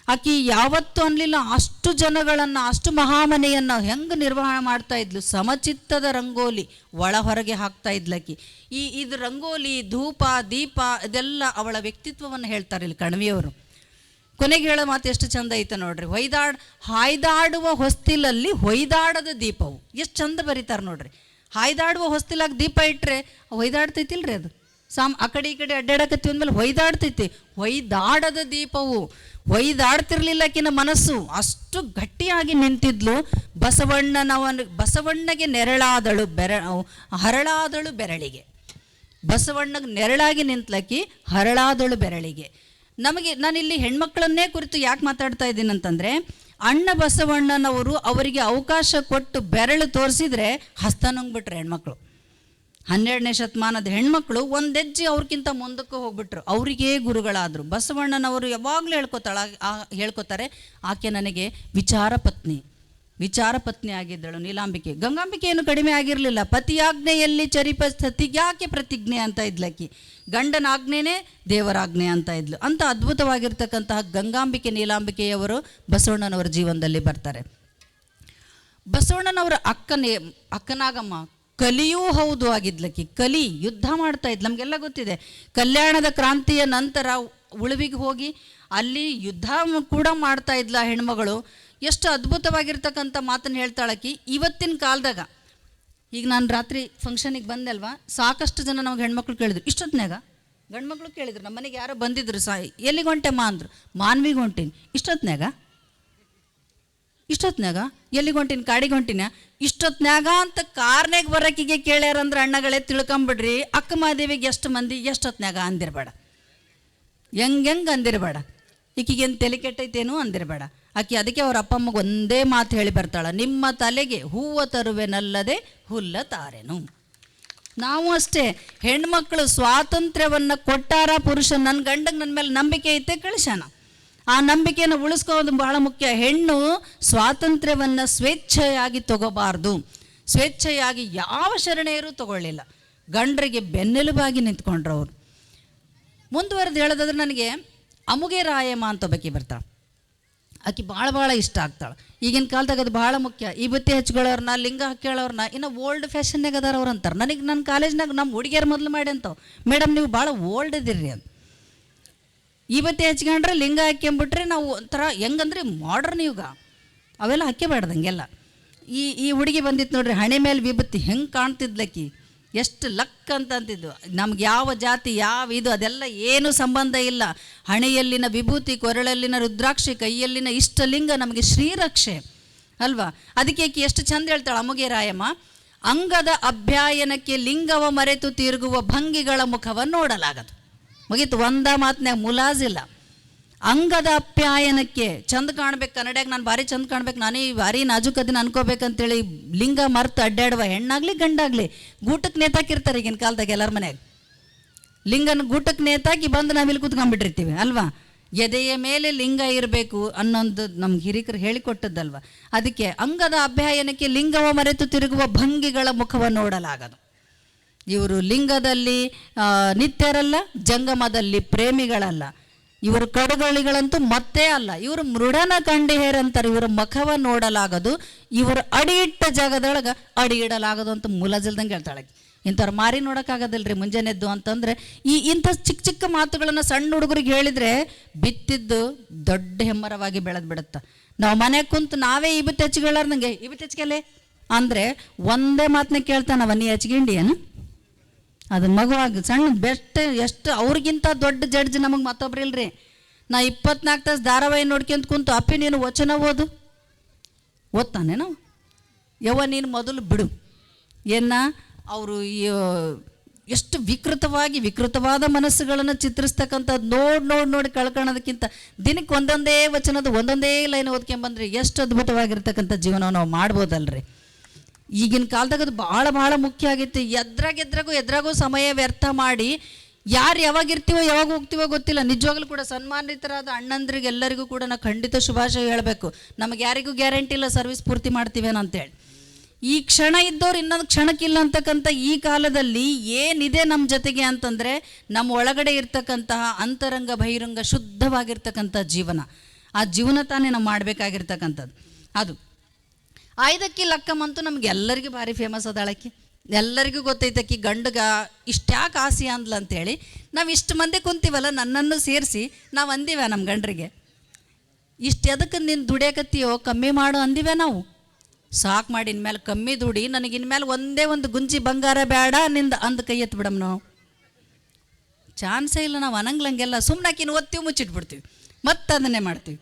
ಆಕಿ ಯಾವತ್ತೂ ಅನ್ಲಿಲ್ಲ ಅಷ್ಟು ಜನಗಳನ್ನು, ಅಷ್ಟು ಮಹಾಮನೆಯನ್ನು ಹೆಂಗೆ ನಿರ್ವಹಣೆ ಮಾಡ್ತಾ ಇದ್ಲು. ಸಮಚಿತ್ತದ ರಂಗೋಲಿ ಒಳ ಹೊರಗೆ ಹಾಕ್ತಾ ಇದ್ಲಕ್ಕಿ ಈ ಇದು ರಂಗೋಲಿ, ಧೂಪ, ದೀಪ ಇದೆಲ್ಲ ಅವಳ ವ್ಯಕ್ತಿತ್ವವನ್ನು ಹೇಳ್ತಾರೆ ಇಲ್ಲಿ ಕಣ್ವಿಯವರು. ಕೊನೆಗೆ ಹೇಳೋ ಮಾತು ಎಷ್ಟು ಚಂದ ಐತೆ ನೋಡ್ರಿ. ಹೊಯ್ದಾಡ್, ಹಾಯ್ದಾಡುವ ಹೊಸ್ತಿಲಲ್ಲಿ ಹೊಯ್ದಾಡದ ದೀಪವು. ಎಷ್ಟು ಚಂದ ಬರೀತಾರೆ ನೋಡ್ರಿ. ಹಾಯ್ದಾಡುವ ಹೊಸ್ತಿಲಾಗಿ ದೀಪ ಇಟ್ಟರೆ ಹೊಯ್ದಾಡ್ತೈತಿಲ್ರಿ ಅದು. ಸಾಮ್ ಆ ಕಡೆ ಈ ಕಡೆ ಅಡ್ಡಾಡಕತ್ತಿ ಅಂದಮೇಲೆ ಹೊಯ್ದಾಡ್ತೈತಿ. ಹೊಯ್ದಾಡದ ದೀಪವು. ಹೊಯ್ದಾಡ್ತಿರ್ಲಿಲ್ಲಕಿನ ಮನಸ್ಸು ಅಷ್ಟು ಗಟ್ಟಿಯಾಗಿ ನಿಂತಿದ್ಲು. ಬಸವಣ್ಣನವನು, ಬಸವಣ್ಣಗೆ ನೆರಳಾದಳು ಬೆರ ಹರಳಾದಳು ಬೆರಳಿಗೆ. ಬಸವಣ್ಣಗೆ ನೆರಳಾಗಿ ನಿಂತ್ಲಕ್ಕಿ ಹರಳಾದಳು ಬೆರಳಿಗೆ. ನಮಗೆ ನಾನಿಲ್ಲಿ ಹೆಣ್ಮಕ್ಳನ್ನೇ ಕುರಿತು ಯಾಕೆ ಮಾತಾಡ್ತಾ ಇದ್ದೀನಿ ಅಂತಂದರೆ, ಅಣ್ಣ ಬಸವಣ್ಣನವರು ಅವರಿಗೆ ಅವಕಾಶ ಕೊಟ್ಟು ಬೆರಳು ತೋರಿಸಿದರೆ ಹಸ್ತ ನುಂಗ್ಬಿಟ್ರೆ ಹೆಣ್ಮಕ್ಳು. ಹನ್ನೆರಡನೇ ಶತಮಾನದ ಹೆಣ್ಮಕ್ಳು ಒಂದೆಜ್ಜೆ ಅವ್ರಿಗಿಂತ ಮುಂದಕ್ಕೆ ಹೋಗ್ಬಿಟ್ರು. ಅವರಿಗೇ ಗುರುಗಳಾದರು. ಬಸವಣ್ಣನವರು ಯಾವಾಗಲೂ ಹೇಳ್ಕೊತಾಳ ಹೇಳ್ಕೊತಾರೆ, ಆಕೆ ನನಗೆ ವಿಚಾರ ಪತ್ನಿ. ವಿಚಾರ ಪತ್ನಿ ಆಗಿದ್ದಳು ನೀಲಾಂಬಿಕೆ. ಗಂಗಾಂಬಿಕೆ ಏನು ಕಡಿಮೆ ಆಗಿರಲಿಲ್ಲ. ಪತಿಯಾಜ್ಞೆಯಲ್ಲಿ ಚರಿಪ ಸತಿಗ್ಯಾಕೆ ಪ್ರತಿಜ್ಞೆ ಅಂತ ಇದ್ಲಕ್ಕಿ ಗಂಡನ ಆಜ್ಞೆನೇ ದೇವರಾಜ್ಞೆ ಅಂತ ಇದ್ಲು. ಅಂತ ಅದ್ಭುತವಾಗಿರ್ತಕ್ಕಂತಹ ಗಂಗಾಂಬಿಕೆ ನೀಲಾಂಬಿಕೆಯವರು ಬಸವಣ್ಣನವರ ಜೀವನದಲ್ಲಿ ಬರ್ತಾರೆ. ಬಸವಣ್ಣನವರ ಅಕ್ಕನೇ, ಅಕ್ಕನಾಗಮ್ಮ ಕಲಿಯೂ ಹೌದು ಆಗಿದ್ಲಕ್ಕಿ ಕಲಿ, ಯುದ್ಧ ಮಾಡ್ತಾ ಇದ್ಲು. ನಮಗೆಲ್ಲ ಗೊತ್ತಿದೆ. ಕಲ್ಯಾಣದ ಕ್ರಾಂತಿಯ ನಂತರ ಉಳುವಿಗೆ ಹೋಗಿ ಅಲ್ಲಿ ಯುದ್ಧ ಕೂಡ ಮಾಡ್ತಾ ಇದ್ಲ ಹೆಣ್ಮಗಳು. ಎಷ್ಟು ಅದ್ಭುತವಾಗಿರ್ತಕ್ಕಂಥ ಮಾತನ್ನು ಹೇಳ್ತಾಳಕಿ ಇವತ್ತಿನ ಕಾಲದಾಗ, ಈಗ ನಾನು ರಾತ್ರಿ ಫಂಕ್ಷನಿಗೆ ಬಂದೆ ಅಲ್ವಾ, ಸಾಕಷ್ಟು ಜನ ನಮಗೆ ಹೆಣ್ಮಕ್ಳು ಕೇಳಿದ್ರು. ಇಷ್ಟೊತ್ನ್ಯಾಗ ಗಂಡ್ಮಕ್ಳು ಕೇಳಿದ್ರು, ನಮ್ಮ ಮನೆಗೆ ಯಾರೋ ಬಂದಿದ್ರು ಸಾ ಎಲ್ಲಿಗೆ ಹೊಂಟೆ ಮಾ ಅಂದ್ರು. ಮಾನ್ವಿಗೆ ಹೊಂಟೀನಿ. ಇಷ್ಟೊತ್ನ್ಯಾಗ ಇಷ್ಟೊತ್ನ್ಯಾಗ ಎಲ್ಲಿಗೆ ಹೊಂಟೀನಿ? ಕಾಡಿಗೆ ಹೊಂಟಿನ? ಇಷ್ಟೊತ್ನ್ಯಾಗ ಅಂತ ಕಾರ್ನಾಗ ಬರಕಿಗೆ ಕೇಳ್ಯಾರಂದ್ರೆ ಅಣ್ಣಗಳೇ ತಿಳ್ಕೊಂಬಿಡ್ರಿ. ಅಕ್ಕ ಮಾದೇವಿಗೆ ಎಷ್ಟು ಮಂದಿ ಎಷ್ಟೊತ್ನ್ಯಾಗ ಅಂದಿರಬೇಡ. ಹೆಂಗೆ ಹೆಂಗೆ ಅಂದಿರಬೇಡ. ಈಕಿಗೇನು ತಲೆ ಕೆಟ್ಟೈತೇನು ಅಂದಿರಬೇಡ. ಆಕೆ ಅದಕ್ಕೆ ಅವ್ರ ಅಪ್ಪ ಅಮ್ಮಗೆ ಒಂದೇ ಮಾತು ಹೇಳಿ ಬರ್ತಾಳೆ, ನಿಮ್ಮ ತಲೆಗೆ ಹೂವ ತರುವೆನಲ್ಲದೆ ಹುಲ್ಲ ತಾರೆನು. ನಾವು ಅಷ್ಟೇ, ಹೆಣ್ಮಕ್ಳು ಸ್ವಾತಂತ್ರ್ಯವನ್ನು ಕೊಟ್ಟಾರ ಪುರುಷ ನನ್ನ ಗಂಡಗೆ ನನ್ನ ಮೇಲೆ ನಂಬಿಕೆ ಐತೆ ಕಳಿಸೋಣ ಆ ನಂಬಿಕೆಯನ್ನು ಉಳಿಸ್ಕೋದು ಬಹಳ ಮುಖ್ಯ. ಹೆಣ್ಣು ಸ್ವಾತಂತ್ರ್ಯವನ್ನು ಸ್ವೇಚ್ಛೆಯಾಗಿ ತಗೋಬಾರ್ದು. ಸ್ವೇಚ್ಛೆಯಾಗಿ ಯಾವ ಶರಣೆಯರು ತಗೊಳ್ಳಿಲ್ಲ. ಗಂಡರಿಗೆ ಬೆನ್ನೆಲುಬಾಗಿ ನಿಂತ್ಕೊಂಡ್ರು ಅವರು ಮುಂದುವರೆದು ಹೇಳೋದಾದ್ರೆ ನನಗೆ ಅಮುಗೆ ರಾಯಮ್ಮ ಅಂತ ಒಬ್ಬಾಕಿ ಬರ್ತಾಳೆ. ಆಕಿ ಭಾಳ ಭಾಳ ಇಷ್ಟ ಆಗ್ತಾಳೆ. ಈಗಿನ ಕಾಲದಾಗ ಅದು ಭಾಳ ಮುಖ್ಯ. ಈ ಬತ್ತಿ ಹಚ್ಕೊಳ್ಳೋರ್ನ, ಲಿಂಗ ಹಾಕೊಳ್ಳೋರ್ನ ಇನ್ನು ಓಲ್ಡ್ ಫ್ಯಾಷನ್ನಾಗ ಅದಾರ ಅವ್ರು ಅಂತಾರೆ. ನನಗೆ ನನ್ನ ಕಾಲೇಜ್ನಾಗ ನಮ್ಮ ಹುಡುಗಿಯರು ಮೊದಲು ಮಾಡಿ ಅಂತಾವ್. ಮೇಡಮ್ ನೀವು ಭಾಳ ಓಲ್ಡ್ ಇದ್ದೀರಿ ಅಂತ ಈ ಬತ್ತಿ ಹಚ್ಕೊಂಡ್ರೆ ಲಿಂಗ ಹಾಕ್ಯಂಬಿಟ್ರೆ ನಾವು ಒಂಥರ ಹೆಂಗಂದ್ರೆ ಮಾಡ್ರನ್ ಯುಗ. ಅವೆಲ್ಲ ಹಾಕ್ಯಬೇಡ್ದಂಗೆಲ್ಲ ಈ ಈ ಹುಡುಗಿ ಬಂದಿತ್ತು ನೋಡ್ರಿ, ಹಣೆ ಮೇಲೆ ವಿಭತ್ತಿ ಹೆಂಗೆ ಕಾಣ್ತಿದ್ಲಕ್ಕಿ ಎಷ್ಟು ಲಕ್ ಅಂತಂತಿದ್ದು ನಮ್ಗೆ ಯಾವ ಜಾತಿ, ಯಾವ ಇದು, ಅದೆಲ್ಲ ಏನು ಸಂಬಂಧ ಇಲ್ಲ. ಹಣೆಯಲ್ಲಿನ ವಿಭೂತಿ, ಕೊರಳಲ್ಲಿನ ರುದ್ರಾಕ್ಷಿ, ಕೈಯಲ್ಲಿನ ಇಷ್ಟಲಿಂಗ ನಮಗೆ ಶ್ರೀರಕ್ಷೆ. ಅಲ್ವಾ? ಅದಕ್ಕೆ ಎಷ್ಟು ಚಂದ ಹೇಳ್ತಾಳೆ ಅಮುಗೆ ರಾಯಮ್ಮ, ಅಂಗದ ಅಭ್ಯಾಯನಕ್ಕೆ ಲಿಂಗವ ಮರೆತು ತಿರುಗುವ ಭಂಗಿಗಳ ಮುಖವನ್ನು ನೋಡಲಾಗದು. ಮುಗೀತು, ಒಂದ ಮಾತನ್ಯಾಗ ಮುಲಾಜಿಲ್ಲ. ಅಂಗದ ಅಪ್ಯಾಯನಕ್ಕೆ ಚಂದ ಕಾಣ್ಬೇಕು, ಕನ್ನಡಿಯಾಗ ನಾನು ಭಾರಿ ಚಂದ ಕಾಣ್ಬೇಕು, ನಾನೇ ಭಾರಿ ನಾಜುಕದಿನ ಅನ್ಕೋಬೇಕಂತೇಳಿ ಲಿಂಗ ಮರ್ತು ಅಡ್ಡಾಡುವ ಹೆಣ್ಣಾಗ್ಲಿ ಗಂಡಾಗ್ಲಿ ಗೂಟಕ್ಕೆ ನೇತಾಕಿರ್ತಾರೆ ಈಗಿನ ಕಾಲದಾಗ ಎಲ್ಲರ ಮನೆಯಾಗ. ಲಿಂಗನ ಗೂಟಕ್ಕೆ ನೇತಾಕಿ ಬಂದು ನಾವಿಲ್ಲಿ ಕೂತ್ಕೊಂಡ್ಬಿಟ್ಟಿರ್ತೀವಿ, ಅಲ್ವಾ? ಎದೆಯ ಮೇಲೆ ಲಿಂಗ ಇರಬೇಕು ಅನ್ನೊಂದು ನಮ್ಗೆ ಹಿರಿಕರು ಹೇಳಿಕೊಟ್ಟದ್ದಲ್ವ? ಅದಕ್ಕೆ ಅಂಗದ ಅಭ್ಯಾಯನಕ್ಕೆ ಲಿಂಗವ ಮರೆತು ತಿರುಗುವ ಭಂಗಿಗಳ ಮುಖವ ನೋಡಲಾಗದು. ಇವರು ಲಿಂಗದಲ್ಲಿ ನಿತ್ಯರಲ್ಲ, ಜಂಗಮದಲ್ಲಿ ಪ್ರೇಮಿಗಳಲ್ಲ. ಇವರು ಕಡುಗಳಿಗಳಂತೂ ಮತ್ತೆ ಅಲ್ಲ, ಇವರು ಮೃಡನ ಕಂಡಿಹೇರ್ ಅಂತಾರೆ ಇವರ ಮುಖವ ನೋಡಲಾಗದು, ಇವರು ಅಡಿ ಇಟ್ಟ ಜಾಗದೊಳಗೆ ಅಡಿ ಇಡಲಾಗದು ಅಂತ ಮುಲಾಜಿಲ್ದಂಗೆ ಹೇಳ್ತಾಳೆ. ಇಂಥವ್ರು ಮಾರಿ ನೋಡೋಕ್ಕಾಗೋದಿಲ್ರಿ ಮುಂಜಾನೆದ್ದು ಅಂತಂದ್ರೆ, ಈ ಇಂಥ ಚಿಕ್ಕ ಚಿಕ್ಕ ಮಾತುಗಳನ್ನು ಸಣ್ಣ ಹುಡುಗರಿಗೆ ಹೇಳಿದರೆ ಬಿತ್ತಿದ್ದು ದೊಡ್ಡ ಹೆಮ್ಮರವಾಗಿ ಬೆಳೆದು ಬಿಡುತ್ತೆ ನಾವು ಮನೆ ಕುಂತು ನಾವೇ ಇಬ್ಬತ್ತು ಹೆಚ್ಚಿಗೆ ಹೇಳಾರ್ದಂಗೆ ಇಬ್ಬತ್ತು ಹೆಚ್ಚಿಗೆಲೆ ಅಂದರೆ ಒಂದೇ ಮಾತನ್ನ ಕೇಳ್ತಾನವ, ನೀ ಹೆಚ್ಚಿಗೆ ಏನು ಅದು ಮಗುವಾಗ ಸಣ್ಣ ಬೆಸ್ಟ್ ಎಷ್ಟು ಅವ್ರಿಗಿಂತ ದೊಡ್ಡ ಜಡ್ಜ್ ನಮಗೆ ಮತ್ತೊಬ್ರು ಇಲ್ರಿ. ನಾ ಇಪ್ಪತ್ನಾಲ್ಕು ತಾಸು ಧಾರಾವಾಹಿ ನೋಡ್ಕೊಂತ ಕುಂತು ಅಪ್ಪಿ ನೀನು ವಚನ ಓದು? ಓದ್ತಾನೆ ನಾವು? ಯವ್ವ ನೀನು ಮೊದಲು ಬಿಡು. ಏನ ಅವರು ಎಷ್ಟು ವಿಕೃತವಾಗಿ ವಿಕೃತವಾದ ಮನಸ್ಸುಗಳನ್ನು ಚಿತ್ರಿಸ್ತಕ್ಕಂಥದ್ದು ನೋಡಿ ನೋಡಿ ನೋಡಿ ಕಳ್ಕೊಳ್ಳೋದಕ್ಕಿಂತ ದಿನಕ್ಕೆ ಒಂದೊಂದೇ ವಚನದ ಒಂದೊಂದೇ ಲೈನ್ ಓದ್ಕೊಂಬಂದ್ರೆ ಎಷ್ಟು ಅದ್ಭುತವಾಗಿರ್ತಕ್ಕಂಥ ಜೀವನ ನಾವು ಮಾಡ್ಬೋದಲ್ರಿ. ಈಗಿನ ಕಾಲದಾಗ ಅದು ಭಾಳ ಭಾಳ ಮುಖ್ಯ ಎದ್ರಾಗ ಎದ್ರಾಗೂ ಎದ್ರಾಗೂ ಸಮಯ ವ್ಯರ್ಥ ಮಾಡಿ ಯಾರು ಯಾವಾಗ ಇರ್ತೀವೋ ಯಾವಾಗ ಹೋಗ್ತೀವೋ ಗೊತ್ತಿಲ್ಲ. ನಿಜವಾಗ್ಲೂ ಕೂಡ ಸನ್ಮಾನಿತರಾದ ಅಣ್ಣಂದ್ರಿಗೆ ಎಲ್ಲರಿಗೂ ಕೂಡ ನಾವು ಖಂಡಿತ ಶುಭಾಶಯ ಹೇಳಬೇಕು. ನಮಗೆ ಯಾರಿಗೂ ಗ್ಯಾರಂಟಿ ಇಲ್ಲ ಸರ್ವಿಸ್ ಪೂರ್ತಿ ಮಾಡ್ತೀವೇನಂತೇಳಿ ಈ ಕ್ಷಣ ಇದ್ದವ್ರು ಇನ್ನೊಂದು ಕ್ಷಣಕ್ಕಿಲ್ಲ ಅಂತಕ್ಕಂಥ ಈ ಕಾಲದಲ್ಲಿ ಏನಿದೆ ನಮ್ಮ ಜೊತೆಗೆ ಅಂತಂದರೆ ನಮ್ಮ ಒಳಗಡೆ ಇರ್ತಕ್ಕಂತಹ ಅಂತರಂಗ ಬಹಿರಂಗ ಶುದ್ಧವಾಗಿರ್ತಕ್ಕಂಥ ಜೀವನ. ಆ ಜೀವನ ತಾನೇ ನಾವು ಮಾಡಬೇಕಾಗಿರ್ತಕ್ಕಂಥದ್ದು. ಅದು. ಆಯ್ದಕ್ಕಿ ಲಕ್ಕಮ್ಮಂತೂ ನಮ್ಗೆ ಎಲ್ಲರಿಗೂ ಭಾರಿ ಫೇಮಸ್ ಅದಾಳಕ್ಕಿ ಎಲ್ಲರಿಗೂ ಗೊತ್ತೈತಕ್ಕಿ ಗಂಡಗ ಇಷ್ಟ್ಯಾಕೆ ಆಸೆ ಅಂದ್ಲ ಅಂತೇಳಿ. ನಾವು ಇಷ್ಟು ಮಂದಿ ಕುಂತೀವಲ್ಲ, ನನ್ನನ್ನು ಸೇರಿಸಿ ನಾವು ಅಂದಿವ ನಮ್ಮ ಗಂಡ್ರಿಗೆ. ಇಷ್ಟು ಎದಕ್ಕೆ ನೀನು ದುಡಿಯಕತ್ತೀಯೋ, ಕಮ್ಮಿ ಮಾಡು ಅಂದಿವೆ ನಾವು. ಸಾಕು ಮಾಡಿ ಇನ್ಮೇಲೆ ಕಮ್ಮಿ ದುಡಿ, ನನಗೆ ಇನ್ಮೇಲೆ ಒಂದೇ ಒಂದು ಗುಂಜಿ ಬಂಗಾರ ಬೇಡ ನಿಂದ ಅಂದ ಕೈ ಎತ್ತು ಬಿಡಮ್ ನಾವು. ಚಾನ್ಸೇ ಇಲ್ಲ, ನಾವು ಅನಂಗ್ಲಂಗೆಲ್ಲ ಸುಮ್ಮನಾಕಿನ ಒತ್ತಿ ಮುಚ್ಚಿಟ್ಬಿಡ್ತೀವಿ. ಮತ್ತೆ ಅದನ್ನೇ ಮಾಡ್ತೀವಿ.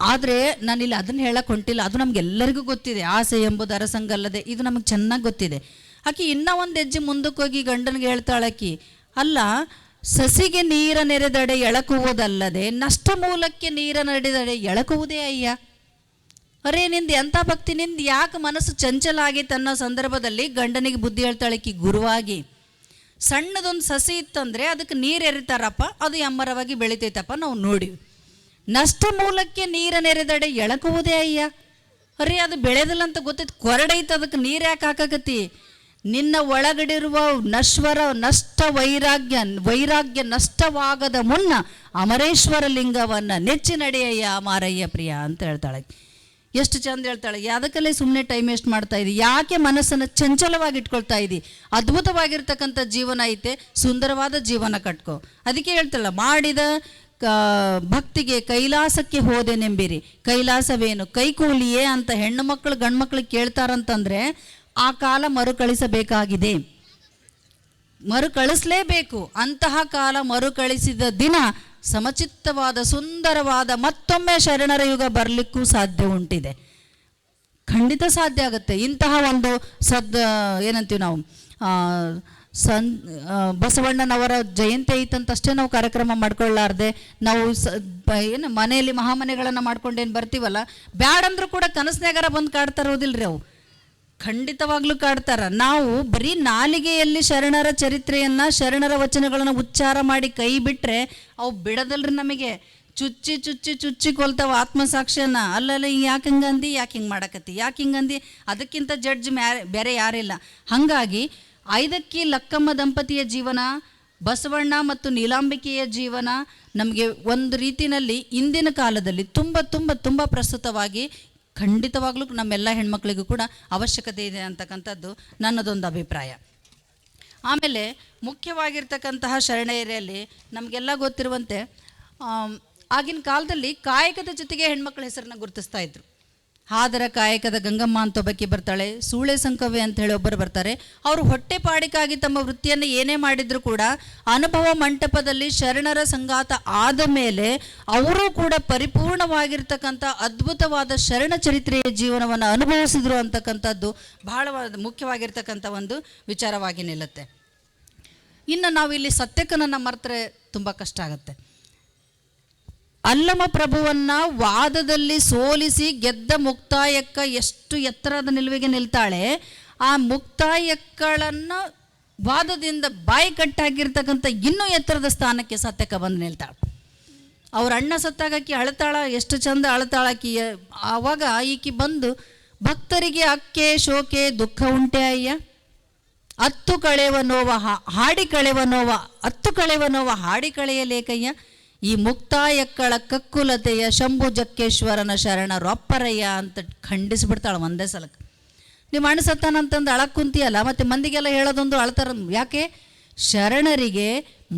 ಆದರೆ ನಾನಿಲ್ಲಿ ಅದನ್ನು ಹೇಳಕ್ಕೆ ಹೊಂಟಿಲ್ಲ. ಅದು ನಮಗೆಲ್ಲರಿಗೂ ಗೊತ್ತಿದೆ. ಆಸೆ ಎಂಬುದು ಅರಸಂಗಲ್ಲದೆ ಇದು ನಮಗೆ ಚೆನ್ನಾಗಿ ಗೊತ್ತಿದೆ. ಆಕಿ ಇನ್ನೂ ಒಂದು ಹೆಜ್ಜೆ ಮುಂದಕ್ಕೆ ಹೋಗಿ ಗಂಡನಿಗೆ ಹೇಳ್ತಾಳಕಿ ಅಲ್ಲ, ಸಸಿಗೆ ನೀರ ನೆರೆದಡೆ ಎಳಕುವುದಲ್ಲದೆ ನಷ್ಟ ಮೂಲಕ್ಕೆ ನೀರ ನಡೆದಡೆ ಎಳಕುವುದೇ ಅಯ್ಯ? ಅರೇ, ನಿಂದು ಎಂಥ ಭಕ್ತಿ? ನಿಂದು ಯಾಕೆ ಮನಸ್ಸು ಚಂಚಲ ಆಗಿತ್ತು ಅನ್ನೋ ಸಂದರ್ಭದಲ್ಲಿ ಗಂಡನಿಗೆ ಬುದ್ಧಿ ಹೇಳ್ತಾಳಕಿ ಗುರುವಾಗಿ, ಸಣ್ಣದೊಂದು ಸಸಿ ಇತ್ತಂದರೆ ಅದಕ್ಕೆ ನೀರು ಎರಿತಾರಪ್ಪ, ಅದು ಎಮ್ಮರವಾಗಿ ಬೆಳಿತೈತಪ್ಪ, ನಾವು ನೋಡಿವಿ ನಷ್ಟ ಮೂಲಕ್ಕೆ ನೀರ ನೆರೆದಡೆ ಎಳಕುವುದೇ ಅಯ್ಯ. ಅರೇ, ಅದು ಬೆಳೆದಿಲ್ಲ ಅಂತ ಗೊತ್ತೈತೆ. ಕೊರಡೈತೆ ಅದಕ್ಕೆ ನೀರು ಯಾಕೆ ಹಾಕಕತ್ತಿ? ನಿನ್ನ ಒಳಗಡಿರುವ ನಶ್ವರ, ನಷ್ಟ ವೈರಾಗ್ಯ ವೈರಾಗ್ಯ ನಷ್ಟವಾಗದ ಮುನ್ನ ಅಮರೇಶ್ವರ ಲಿಂಗವನ್ನು ನೆಚ್ಚಿ ನಡೆಯಯ್ಯ ಮಾರಯ್ಯ ಪ್ರಿಯ ಅಂತ ಹೇಳ್ತಾಳೆ. ಎಷ್ಟು ಚಂದ ಹೇಳ್ತಾಳೆ. ಯಾವುದಕ್ಕಲ್ಲೇ ಸುಮ್ಮನೆ ಟೈಮ್ ವೇಸ್ಟ್ ಮಾಡ್ತಾ ಇದ್ದಿ? ಯಾಕೆ ಮನಸ್ಸನ್ನು ಚಂಚಲವಾಗಿ ಇಟ್ಕೊಳ್ತಾ ಇದ್ದಿ? ಅದ್ಭುತವಾಗಿರ್ತಕ್ಕಂಥ ಜೀವನ ಐತೆ. ಸುಂದರವಾದ ಜೀವನ ಕಟ್ಕೋ. ಅದಕ್ಕೆ ಹೇಳ್ತಾಳ ಮಾಡಿದ ಭಕ್ತಿಗೆ ಕೈಲಾಸಕ್ಕೆ ಹೋದೆನೆಂಬಿರಿ. ಕೈಲಾಸವೇನು? ಕೈಕೂಲಿಯೇ ಅಂತ ಹೆಣ್ಣು ಮಕ್ಕಳು, ಗಂಡು ಮಕ್ಕಳು ಕೇಳ್ತಾರಂತಂದರೆ ಆ ಕಾಲ ಮರುಕಳಿಸಬೇಕಾಗಿದೆ. ಮರುಕಳಿಸಲೇಬೇಕು. ಅಂತಹ ಕಾಲ ಮರುಕಳಿಸಿದ ದಿನ ಸಮಚಿತ್ತವಾದ, ಸುಂದರವಾದ ಮತ್ತೊಮ್ಮೆ ಶರಣರ ಯುಗ ಬರಲಿಕ್ಕೂ ಸಾಧ್ಯ ಉಂಟಿದೆ. ಖಂಡಿತ ಸಾಧ್ಯ ಆಗುತ್ತೆ. ಇಂತಹ ಒಂದು ಸದ್ ಏನಂತೀವಿ ನಾವು? ಸನ್ ಬಸವಣ್ಣನವರ ಜಯಂತಿ ಐತಂತಷ್ಟೇ ನಾವು ಕಾರ್ಯಕ್ರಮ ಮಾಡ್ಕೊಳ್ಳಾರ್ದೆ. ನಾವು ಸ ಏನು ಮನೆಯಲ್ಲಿ ಮಹಾಮನೆಗಳನ್ನು ಮಾಡ್ಕೊಂಡೇನು ಬರ್ತೀವಲ್ಲ, ಬ್ಯಾಡಂದ್ರೂ ಕೂಡ ಕನಸ್ನ್ಯಾಗಾರ ಬಂದು ಕಾಡ್ತಾ ಇರೋದಿಲ್ರಿ ಅವು. ಖಂಡಿತವಾಗ್ಲೂ ಕಾಡ್ತಾರ. ನಾವು ಬರೀ ನಾಲಿಗೆಯಲ್ಲಿ ಶರಣರ ಚರಿತ್ರೆಯನ್ನು, ಶರಣರ ವಚನಗಳನ್ನು ಉಚ್ಚಾರ ಮಾಡಿ ಕೈ ಬಿಟ್ಟರೆ ಅವು ಬಿಡದಲ್ರಿ ನಮಗೆ. ಚುಚ್ಚಿ ಚುಚ್ಚಿ ಚುಚ್ಚಿ ಕೊಲ್ತಾವ ಆತ್ಮಸಾಕ್ಷಿಯನ್ನು. ಅಲ್ಲಲ್ಲ ಯಾಕೆ ಹಿಂಗಂದು, ಯಾಕೆ ಹಿಂಗೆ ಮಾಡಕತ್ತಿ, ಯಾಕೆ ಹಿಂಗಂದು, ಅದಕ್ಕಿಂತ ಜಡ್ಜ್ ಮ್ಯಾ, ಬೇರೆ ಯಾರಿಲ್ಲ. ಹಾಗಾಗಿ ಐದಕ್ಕಿ ಲಕ್ಕಮ್ಮ ದಂಪತಿಯ ಜೀವನ, ಬಸವಣ್ಣ ಮತ್ತು ನೀಲಾಂಬಿಕೆಯ ಜೀವನ ನಮಗೆ ಒಂದು ರೀತಿಯಲ್ಲಿ ಇಂದಿನ ಕಾಲದಲ್ಲಿ ತುಂಬ ತುಂಬ ತುಂಬ ಪ್ರಸ್ತುತವಾಗಿ ಖಂಡಿತವಾಗ್ಲೂ ನಮ್ಮೆಲ್ಲ ಹೆಣ್ಮಕ್ಳಿಗೂ ಕೂಡ ಅವಶ್ಯಕತೆ ಇದೆ ಅಂತಕ್ಕಂಥದ್ದು ನನ್ನದೊಂದು ಅಭಿಪ್ರಾಯ. ಆಮೇಲೆ ಮುಖ್ಯವಾಗಿರ್ತಕ್ಕಂತಹ ಶರಣೆಯರಲ್ಲಿ ನಮಗೆಲ್ಲ ಗೊತ್ತಿರುವಂತೆ ಆಗಿನ ಕಾಲದಲ್ಲಿ ಕಾಯಕದ ಜೊತೆಗೆ ಹೆಣ್ಮಕ್ಳ ಹೆಸರನ್ನ ಗುರುತಿಸ್ತಾ ಇದ್ರು. ಹಾದರ ಕಾಯಕದ ಗಂಗಮ್ಮ ಅಂತ ಒಬ್ಬಕ್ಕೆ ಬರ್ತಾಳೆ, ಸೂಳೆ ಸಂಕವೆ ಅಂತ ಹೇಳಿ ಒಬ್ಬರು ಬರ್ತಾರೆ. ಅವರು ಹೊಟ್ಟೆಪಾಡಿಗಾಗಿ ತಮ್ಮ ವೃತ್ತಿಯನ್ನು ಏನೇ ಮಾಡಿದ್ರು ಕೂಡ ಅನುಭವ ಮಂಟಪದಲ್ಲಿ ಶರಣರ ಸಂಗಾತ ಆದ ಮೇಲೆ ಅವರು ಕೂಡ ಪರಿಪೂರ್ಣವಾಗಿರ್ತಕ್ಕಂಥ ಅದ್ಭುತವಾದ ಶರಣ ಚರಿತ್ರೆಯ ಜೀವನವನ್ನು ಅನುಭವಿಸಿದ್ರು ಅಂತಕ್ಕಂಥದ್ದು ಬಹಳ ಮುಖ್ಯವಾಗಿರ್ತಕ್ಕಂಥ ಒಂದು ವಿಚಾರವಾಗಿ ನಿಲ್ಲುತ್ತೆ. ಇನ್ನು ನಾವು ಇಲ್ಲಿ ಸತ್ಯಕ್ಕನನ್ನು ಮರೆತರೆ ತುಂಬ ಕಷ್ಟ ಆಗುತ್ತೆ. ಅಲ್ಲಮ ಪ್ರಭುವನ್ನ ವಾದದಲ್ಲಿ ಸೋಲಿಸಿ ಗೆದ್ದ ಮುಕ್ತಾಯಕ್ಕ ಎಷ್ಟು ಎತ್ತರದ ನಿಲುವಿಗೆ ನಿಲ್ತಾಳೆ? ಆ ಮುಕ್ತಾಯಕ್ಕಳನ್ನ ವಾದದಿಂದ ಬಾಯಿ ಕಟ್ಟಾಗಿರ್ತಕ್ಕಂಥ ಇನ್ನೂ ಎತ್ತರದ ಸ್ಥಾನಕ್ಕೆ ಸತ್ಯಕ್ಕ ಬಂದು ನಿಲ್ತಾಳೆ. ಅವ್ರ ಅಣ್ಣ ಸತ್ತಾಗ ಆಕಿ ಅಳತಾಳ, ಎಷ್ಟು ಚಂದ ಅಳತಾಳ ಆಕಿ ಆವಾಗ ಈಕಿ ಬಂದು, ಭಕ್ತರಿಗೆ ಅಕ್ಕೆ ಶೋಕೆ ದುಃಖ ಉಂಟೆ ಅಯ್ಯ. ಅತ್ತು ಕಳೆವ ನೋವ ಹಾಡಿ ಕಳೆವ ನೋವ, ಅತ್ತು ಕಳೆವ ನೋವ ಹಾಡಿ ಕಳೆಯಲೇಕಯ್ಯ. ಈ ಮುಕ್ತಾಯಕ್ಕಳ ಕಕ್ಕುಲತೆಯ ಶಂಭು ಜಕ್ಕೇಶ್ವರನ ಶರಣ ರೊಪ್ಪರಯ್ಯ ಅಂತ ಖಂಡಿಸ್ಬಿಡ್ತಾಳೆ ಒಂದೇ ಸಲಕ್ಕೆ. ನೀವು ಅಣ್ಣ ಸತ್ತಾನಂತಂದು ಅಳಕ್ ಕುಂತಿಯಲ್ಲ, ಮತ್ತೆ ಮಂದಿಗೆಲ್ಲ ಹೇಳೋದೊಂದು ಅಳ್ತಾರ ಯಾಕೆ? ಶರಣರಿಗೆ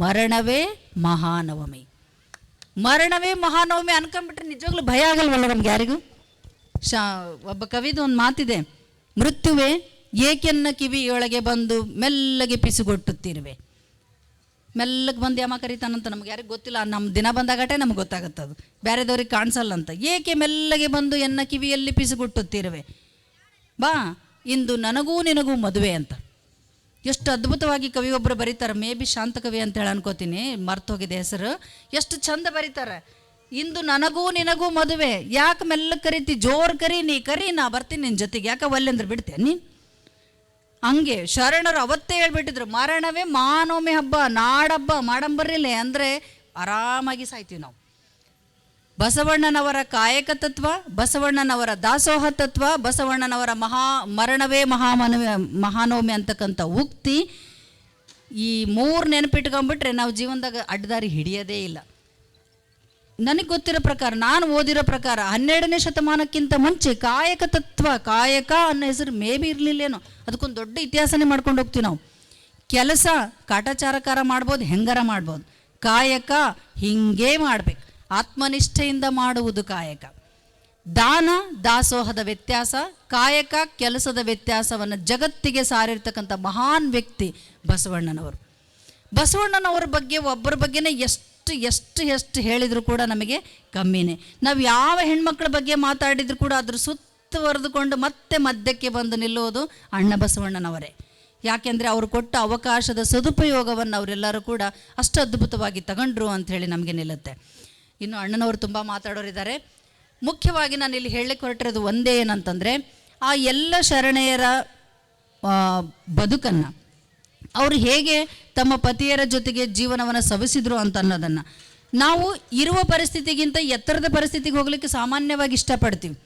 ಮರಣವೇ ಮಹಾನವಮಿ. ಮರಣವೇ ಮಹಾನವಮಿ ಅನ್ಕೊಂಡ್ಬಿಟ್ರೆ ನಿಜವಾಗ್ಲೂ ಭಯ ಆಗಲ್ವಲ್ಲ ನಮ್ಗೆ ಯಾರಿಗೂ? ಶಾ, ಒಬ್ಬ ಕವಿದು ಒಂದು ಮಾತಿದೆ, ಮೃತ್ಯುವೆ ಏಕೆನ್ನ ಕಿವಿಯೊಳಗೆ ಬಂದು ಮೆಲ್ಲಗೆ ಪಿಸುಗೊಟ್ಟುತ್ತಿರುವೆ. ಮೆಲ್ಲಗೆ ಬಂದು ಯಮ ಕರೀತಾನಂತ ನಮ್ಗೆ ಯಾರಿಗೆ ಗೊತ್ತಿಲ್ಲ. ನಮ್ಮ ದಿನ ಬಂದಾಗಟೆ ನಮ್ಗೆ ಗೊತ್ತಾಗುತ್ತೆ ಅದು. ಬೇರೆದವ್ರಿಗೆ ಕಾಣಿಸಲ್ಲ ಅಂತ. ಏಕೆ ಮೆಲ್ಲಗೆ ಬಂದು ಎನ್ನ ಕಿವಿಯಲ್ಲಿ ಪಿಸುಗುಟ್ಟುತ್ತಿರುವೆ? ಬಾ, ಇಂದು ನನಗೂ ನಿನಗೂ ಮದುವೆ ಅಂತ. ಎಷ್ಟು ಅದ್ಭುತವಾಗಿ ಕವಿಯೊಬ್ಬರು ಬರೀತಾರೆ. ಮೇ ಬಿ ಶಾಂತ ಕವಿ ಅಂತ ಹೇಳಿ ಅನ್ಕೋತೀನಿ. ಮರ್ತೋಗಿದೆ ಹೆಸರು. ಎಷ್ಟು ಚಂದ ಬರೀತಾರೆ. ಇಂದು ನನಗೂ ನಿನಗೂ ಮದುವೆ. ಯಾಕೆ ಮೆಲ್ಲ ಕರಿತಿ? ಜೋರು ಕರಿ, ನೀ ಕರಿ, ನಾ ಬರ್ತೀನಿ ನಿನ್ನ ಜೊತೆಗೆ. ಯಾಕೆ ಒಲ್ಲೆಂದ್ರೆ ಬಿಡ್ತೇನೆ ನೀನು? ಹಂಗೆ ಶರಣರು ಅವತ್ತೇ ಹೇಳ್ಬಿಟ್ಟಿದ್ರು, ಮರಣವೇ ಮಾನವಮಿ ಹಬ್ಬ, ನಾಡಬ್ಬ ಮಾಡಂಬರ್ರಿಲ್ಲ ಅಂದರೆ ಆರಾಮಾಗಿ ಸಾಯ್ತೀವಿ ನಾವು. ಬಸವಣ್ಣನವರ ಕಾಯಕ ತತ್ವ, ಬಸವಣ್ಣನವರ ದಾಸೋಹ ತತ್ವ, ಬಸವಣ್ಣನವರ ಮಹಾ, ಮರಣವೇ ಮಹಾಮನವಿ, ಮಹಾನವಮಿ ಅಂತಕ್ಕಂಥ ಉಕ್ತಿ ಈ ಮೂರು ನೆನಪಿಟ್ಕೊಂಡ್ಬಿಟ್ರೆ ನಾವು ಜೀವನದಾಗ ಅಡ್ಡದಾರಿ ಹಿಡಿಯೋದೇ ಇಲ್ಲ. ನನಗೆ ಗೊತ್ತಿರೋ ಪ್ರಕಾರ, ನಾನು ಓದಿರೋ ಪ್ರಕಾರ ಹನ್ನೆರಡನೇ ಶತಮಾನಕ್ಕಿಂತ ಮುಂಚೆ ಕಾಯಕ ತತ್ವ, ಕಾಯಕ ಅನ್ನೋ ಹೆಸರು ಮೇ ಬಿ ಇರಲಿಲ್ಲೇನೋ ಅದಕ್ಕೊಂದು ದೊಡ್ಡ ಇತಿಹಾಸನೇ ಮಾಡ್ಕೊಂಡು ಹೋಗ್ತೀವಿ ನಾವು. ಕೆಲಸ ಕಾಟಾಚಾರಕಾರ ಮಾಡ್ಬೋದು, ಹೆಂಗಾರ ಮಾಡ್ಬೋದು. ಕಾಯಕ ಹಿಂಗೇ ಮಾಡಬೇಕು. ಆತ್ಮನಿಷ್ಠೆಯಿಂದ ಮಾಡುವುದು ಕಾಯಕ. ದಾನ, ದಾಸೋಹದ ವ್ಯತ್ಯಾಸ, ಕಾಯಕ, ಕೆಲಸದ ವ್ಯತ್ಯಾಸವನ್ನು ಜಗತ್ತಿಗೆ ಸಾರಿರ್ತಕ್ಕಂಥ ಮಹಾನ್ ವ್ಯಕ್ತಿ ಬಸವಣ್ಣನವರು. ಬಸವಣ್ಣನವರ ಬಗ್ಗೆ, ಒಬ್ಬರ ಬಗ್ಗೆನೇ ಎಷ್ಟು ಎಷ್ಟು ಎಷ್ಟು ಹೇಳಿದರೂ ಕೂಡ ನಮಗೆ ಕಮ್ಮಿನೇ. ನಾವು ಯಾವ ಹೆಣ್ಮಕ್ಳ ಬಗ್ಗೆ ಮಾತಾಡಿದ್ರು ಕೂಡ ಅದ್ರ ಸುತ್ತುವರೆದುಕೊಂಡು ಮತ್ತೆ ಮಧ್ಯಕ್ಕೆ ಬಂದು ನಿಲ್ಲುವುದು ಅಣ್ಣ ಬಸವಣ್ಣನವರೇ. ಯಾಕೆಂದರೆ ಅವರು ಕೊಟ್ಟ ಅವಕಾಶದ ಸದುಪಯೋಗವನ್ನು ಅವರೆಲ್ಲರೂ ಕೂಡ ಅಷ್ಟು ಅದ್ಭುತವಾಗಿ ತಗೊಂಡ್ರು ಅಂಥೇಳಿ ನಮಗೆ ನಿಲ್ಲುತ್ತೆ. ಇನ್ನು ಅಣ್ಣನವರು ತುಂಬ ಮಾತಾಡೋರಿದ್ದಾರೆ. ಮುಖ್ಯವಾಗಿ ನಾನು ಇಲ್ಲಿ ಹೇಳಲಿಕ್ಕೆ ಹೊರಟಿರೋದು ಒಂದೇ ಏನಂತಂದರೆ, ಆ ಎಲ್ಲ ಶರಣೆಯರ ಬದುಕನ್ನು ಅವರು ಹೇಗೆ ತಮ್ಮ ಪತಿಯರ ಜೊತೆಗೆ ಜೀವನವನ್ನು ಸವಿಸಿದ್ರು ಅಂತ ಅನ್ನೋದನ್ನು. ನಾವು ಇರುವ ಪರಿಸ್ಥಿತಿಗಿಂತ ಎತ್ತರದ ಪರಿಸ್ಥಿತಿಗೆ ಹೋಗ್ಲಿಕ್ಕೆ ಸಾಮಾನ್ಯವಾಗಿ ಇಷ್ಟಪಡ್ತೀವಿ.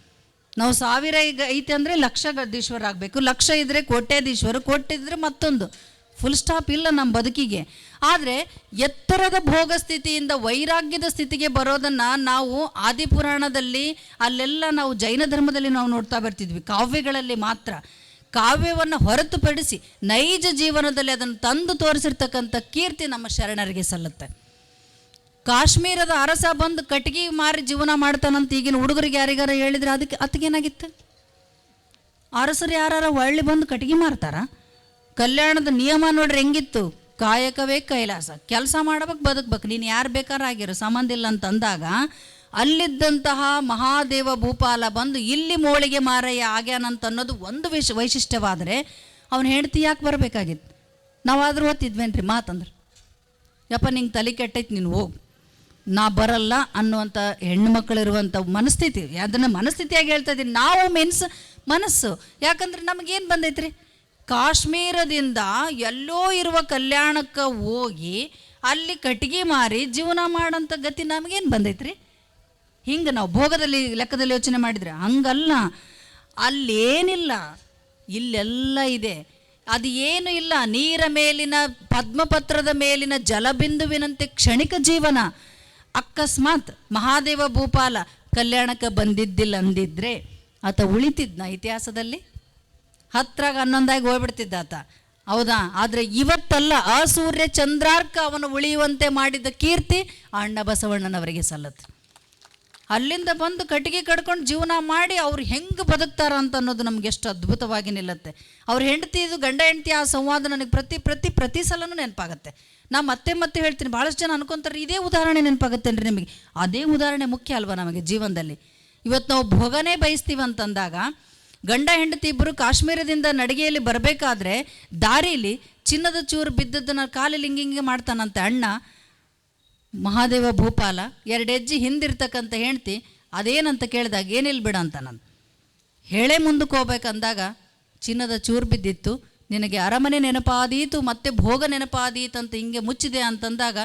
ನಾವು ಸಾವಿರ ಐತೆ ಅಂದರೆ ಲಕ್ಷ ಗದ್ದೀಶ್ವರ ಆಗಬೇಕು. ಲಕ್ಷ ಇದ್ದರೆ ಕೋಟ್ಯಾಧೀಶ್ವರ ಕೋಟಿದ್ರೆ ಮತ್ತೊಂದು. ಫುಲ್ ಸ್ಟಾಪ್ ಇಲ್ಲ ನಮ್ಮ ಬದುಕಿಗೆ. ಆದರೆ ಎತ್ತರದ ಭೋಗ ಸ್ಥಿತಿಯಿಂದ ವೈರಾಗ್ಯದ ಸ್ಥಿತಿಗೆ ಬರೋದನ್ನು ನಾವು ಆದಿಪುರಾಣದಲ್ಲಿ ಅಲ್ಲೆಲ್ಲ ನಾವು ಜೈನ ಧರ್ಮದಲ್ಲಿ ನಾವು ನೋಡ್ತಾ ಬರ್ತಿದ್ವಿ. ಕಾವ್ಯಗಳಲ್ಲಿ ಮಾತ್ರ. ಕಾವ್ಯವನ್ನು ಹೊರತುಪಡಿಸಿ ನೈಜ ಜೀವನದಲ್ಲಿ ಅದನ್ನು ತಂದು ತೋರಿಸಿರ್ತಕ್ಕಂಥ ಕೀರ್ತಿ ನಮ್ಮ ಶರಣರಿಗೆ ಸಲ್ಲುತ್ತೆ. ಕಾಶ್ಮೀರದ ಅರಸ ಬಂದು ಕಟ್ಟಿಗೆ ಮಾರಿ ಜೀವನ ಮಾಡ್ತಾನಂತ ಈಗಿನ ಹುಡುಗರಿಗೆ ಯಾರಿಗಾರ ಹೇಳಿದ್ರೆ ಅದಕ್ಕೆ ಅದಕ್ಕೇನಾಗಿತ್ತು ಅರಸರು ಯಾರು ಒಳ್ಳೆ ಬಂದು ಕಟ್ಟಿಗೆ ಮಾರ್ತಾರ? ಕಲ್ಯಾಣದ ನಿಯಮ ನೋಡ್ರಿ ಹೆಂಗಿತ್ತು? ಕಾಯಕವೇ ಕೈಲಾಸ. ಕೆಲಸ ಮಾಡ್ಬೇಕು, ಬದುಕ್ಬೇಕು. ನೀನು ಯಾರು ಬೇಕಾದ್ರೂ ಆಗಿರೋ. ಸಂಬಂಧ ಇಲ್ಲ ಅಂತ ಅಂದಾಗ ಅಲ್ಲಿದ್ದಂತಹ ಮಹಾದೇವ ಭೂಪಾಲ ಬಂದು ಇಲ್ಲಿ ಮೋಳಿಗೆ ಮಾರಯ್ಯ ಆಗ್ಯಾನಂತ ಅನ್ನೋದು ಒಂದು ವಿಶ್, ವೈಶಿಷ್ಟ್ಯವಾದರೆ ಅವನು ಹೆಂಡ್ತಿ ಯಾಕೆ ಬರಬೇಕಾಗಿತ್ತು? ನಾವಾದರೂ ಓದ್ತಿದ್ವೇನ್ರಿ ಮಾತಂದ್ರೆ? ಯಪ್ಪ, ನಿಂಗೆ ತಲೆ ಕೆಟ್ಟೈತೆ, ನೀನು ಹೋಗು. ನಾ ಬರಲ್ಲ ಅನ್ನುವಂಥ ಹೆಣ್ಣು ಮಕ್ಕಳಿರುವಂಥ ಮನಸ್ಥಿತಿ, ಅದನ್ನು ಮನಸ್ಥಿತಿಯಾಗಿ ಹೇಳ್ತಾ ಇದ್ದೀನಿ. ನಾವು ಮೀನ್ಸ್ ಮನಸ್ಸು. ಯಾಕಂದ್ರೆ ನಮಗೇನು ಬಂದೈತ್ರಿ? ಕಾಶ್ಮೀರದಿಂದ ಎಲ್ಲೋ ಇರುವ ಕಲ್ಯಾಣಕ್ಕೆ ಹೋಗಿ ಅಲ್ಲಿ ಕಟ್ಟಿಗೆ ಮಾರಿ ಜೀವನ ಮಾಡೋಂಥ ಗತಿ ನಮಗೇನು ಬಂದೈತ್ರಿ? ಹಿಂಗೆ ನಾವು ಭೋಗದಲ್ಲಿ ಲೆಕ್ಕದಲ್ಲಿ ಯೋಚನೆ ಮಾಡಿದರೆ ಹಂಗಲ್ಲ. ಅಲ್ಲೇನಿಲ್ಲ. ಇಲ್ಲೆಲ್ಲ ಇದೆ. ಅದು ಏನು ಇಲ್ಲ. ನೀರ ಮೇಲಿನ ಪದ್ಮಪತ್ರದ ಮೇಲಿನ ಜಲಬಿಂದುವಿನಂತೆ ಕ್ಷಣಿಕ ಜೀವನ. ಅಕಸ್ಮಾತ್ ಮಹಾದೇವ ಭೂಪಾಲ ಕಲ್ಯಾಣಕ್ಕೆ ಬಂದಿದ್ದಿಲ್ಲ ಅಂದಿದ್ರೆ ಆತ ಉಳಿತಿದ್ನ ಇತಿಹಾಸದಲ್ಲಿ. ಹತ್ರಾಗ ಹನ್ನೊಂದಾಗಿ ಹೋಗ್ಬಿಡ್ತಿದ್ದ ಆತ. ಹೌದಾ? ಆದರೆ ಇವತ್ತಲ್ಲ ಆ ಸೂರ್ಯ ಚಂದ್ರಾರ್ಕ ಅವನು ಉಳಿಯುವಂತೆ ಮಾಡಿದ ಕೀರ್ತಿ ಅಣ್ಣ ಬಸವಣ್ಣನವರಿಗೆ ಸಲ್ಲತ್ತೆ. ಅಲ್ಲಿಂದ ಬಂದು ಕಟ್ಟಿಗೆ ಕಡ್ಕೊಂಡು ಜೀವನ ಮಾಡಿ ಅವ್ರು ಹೆಂಗೆ ಬದುಕ್ತಾರ ಅಂತ ಅನ್ನೋದು ನಮ್ಗೆ ಎಷ್ಟು ಅದ್ಭುತವಾಗಿ ನಿಲ್ಲುತ್ತೆ. ಅವ್ರ ಹೆಂಡತಿದು ಗಂಡ ಹೆಂಡತಿ ಆ ಸಂವಾದ ನನಗೆ ಪ್ರತಿ ಪ್ರತಿ ಪ್ರತಿ ಸಲನೂ ನೆನಪಾಗುತ್ತೆ. ನಾ ಮತ್ತೆ ಮತ್ತೆ ಹೇಳ್ತೀನಿ ಭಾಳಷ್ಟು ಜನ ಅನ್ಕೊಂತಾರೆ, ಇದೇ ಉದಾಹರಣೆ ನೆನಪಾಗುತ್ತೇನ್ರಿ ನಿಮಗೆ? ಅದೇ ಉದಾಹರಣೆ ಮುಖ್ಯ ಅಲ್ವಾ ನಮಗೆ ಜೀವನದಲ್ಲಿ? ಇವತ್ತು ನಾವು ಭೋಗನೇ ಬಯಸ್ತೀವಿ ಅಂತಂದಾಗ, ಗಂಡ ಹೆಂಡತಿ ಇಬ್ಬರು ಕಾಶ್ಮೀರದಿಂದ ನಡಿಗೆಯಲ್ಲಿ ಬರಬೇಕಾದ್ರೆ, ದಾರಿಲಿ ಚಿನ್ನದ ಚೂರು ಬಿದ್ದದ್ದನ್ನು ಕಾಲಲ್ಲಿ ಹಿಂಗೆ ಹಿಂಗೆ ಮಾಡ್ತಾನಂತೆ ಅಣ್ಣ. ಮಹಾದೇವ ಭೂಪಾಲ ಎರಡು ಹೆಜ್ಜೆ ಹಿಂದಿರ್ತಕ್ಕಂಥ ಹೆಂಡ್ತಿ, ಅದೇನಂತ ಕೇಳಿದಾಗ ಏನಿಲ್ಲ ಬಿಡ ಅಂತ ನಾನು. ಹೇಳೇ ಮುಂದಕ್ಕೆ ಹೋಗ್ಬೇಕಂದಾಗ ಚಿನ್ನದ ಚೂರು ಬಿದ್ದಿತ್ತು. ನಿನಗೆ ಅರಮನೆ ನೆನಪಾದೀತು, ಮತ್ತೆ ಭೋಗ ನೆನಪಾದೀತು ಅಂತ ಹಿಂಗೆ ಮುಚ್ಚಿದೆ ಅಂತಂದಾಗ,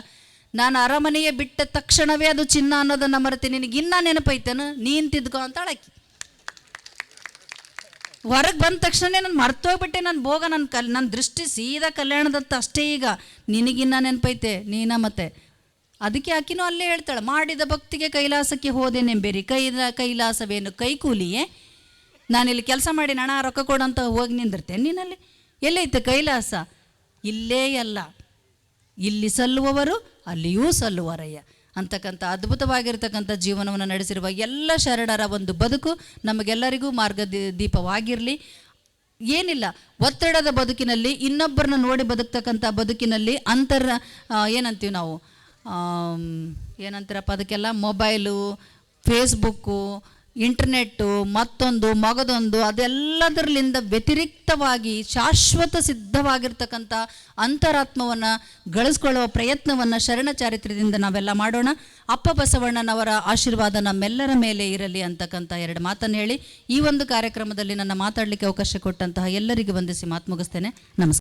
ನಾನು ಅರಮನೆಯೇ ಬಿಟ್ಟ ತಕ್ಷಣವೇ ಅದು ಚಿನ್ನ ಅನ್ನೋದನ್ನು ಮರೆತೆ ನಿನಗೆ ಇನ್ನೂ ನೆನಪೈತೇನು? ನೀನು ತಿದ್ಕೋ ಅಂತ ಅಳಕಿ. ಹೊರಗೆ ಬಂದ ತಕ್ಷಣ ನಾನು ಮರ್ತೋಗ್ಬಿಟ್ಟೆ ನನ್ನ ಭೋಗ ನನ್ನ ಕಲ್ ನನ್ನ ದೃಷ್ಟಿ ಸೀದಾ ಕಲ್ಯಾಣದತ್ತ ಅಷ್ಟೇ ಈಗ. ನಿನಗಿನ್ನ ನೆನಪೈತೆ, ನೀನ ಮತ್ತೆ. ಅದಕ್ಕೆ ಆಕಿನೂ ಅಲ್ಲೇ ಹೇಳ್ತಾಳೆ, ಮಾಡಿದ ಭಕ್ತಿಗೆ ಕೈಲಾಸಕ್ಕೆ ಹೋದೆನೆಂಬೇರಿ. ಕೈಲ ಕೈಲಾಸವೇನು? ಕೈಕೂಲಿಯೇ ನಾನಿಲ್ಲಿ ಕೆಲಸ ಮಾಡಿ ಹಣ ರೊಕ್ಕ ಕೊಡಂತ ಹೋಗಿ ನಿಂದಿರ್ತೇನೆ ನೀನಲ್ಲಿ? ಎಲ್ಲೈತೆ ಕೈಲಾಸ? ಇಲ್ಲೇ ಅಲ್ಲ. ಇಲ್ಲಿ ಸಲ್ಲುವವರು, ಅಲ್ಲಿಯೂ ಸಲ್ಲುವರಯ್ಯ. ಅಂತಕ್ಕಂಥ ಅದ್ಭುತವಾಗಿರ್ತಕ್ಕಂಥ ಜೀವನವನ್ನು ನಡೆಸಿರುವ ಎಲ್ಲ ಶರಣರ ಒಂದು ಬದುಕು ನಮಗೆಲ್ಲರಿಗೂ ಮಾರ್ಗ ದೀಪವಾಗಿರಲಿ ಏನಿಲ್ಲ, ಒತ್ತಡದ ಬದುಕಿನಲ್ಲಿ ಇನ್ನೊಬ್ಬರನ್ನ ನೋಡಿ ಬದುಕ್ತಕ್ಕಂಥ ಬದುಕಿನಲ್ಲಿ ಅಂತರ ಏನಂತೀವಿ ನಾವು? ಏನಂತೀರಪ್ಪ, ಅದಕ್ಕೆಲ್ಲ ಮೊಬೈಲು, ಫೇಸ್ಬುಕ್ಕು, ಇಂಟರ್ನೆಟ್ಟು, ಮತ್ತೊಂದು, ಮಗದೊಂದು, ಅದೆಲ್ಲದರಲ್ಲಿಂದ ವ್ಯತಿರಿಕ್ತವಾಗಿ, ಶಾಶ್ವತ ಸಿದ್ಧವಾಗಿರ್ತಕ್ಕಂಥ ಅಂತರಾತ್ಮವನ್ನು ಗಳಿಸ್ಕೊಳ್ಳುವ ಪ್ರಯತ್ನವನ್ನು ಶರಣ ಚಾರಿತ್ರ್ಯದಿಂದ ನಾವೆಲ್ಲ ಮಾಡೋಣ. ಅಪ್ಪ ಬಸವಣ್ಣನವರ ಆಶೀರ್ವಾದ ನಮ್ಮೆಲ್ಲರ ಮೇಲೆ ಇರಲಿ ಅಂತಕ್ಕಂಥ ಎರಡು ಮಾತನ್ನು ಹೇಳಿ, ಈ ಒಂದು ಕಾರ್ಯಕ್ರಮದಲ್ಲಿ ನನ್ನ ಮಾತಾಡಲಿಕ್ಕೆ ಅವಕಾಶ ಕೊಟ್ಟಂತಹ ಎಲ್ಲರಿಗೂ ವಂದಿಸಿ ಮಾತು ಮುಗಿಸ್ತೇನೆ. ನಮಸ್ಕಾರ.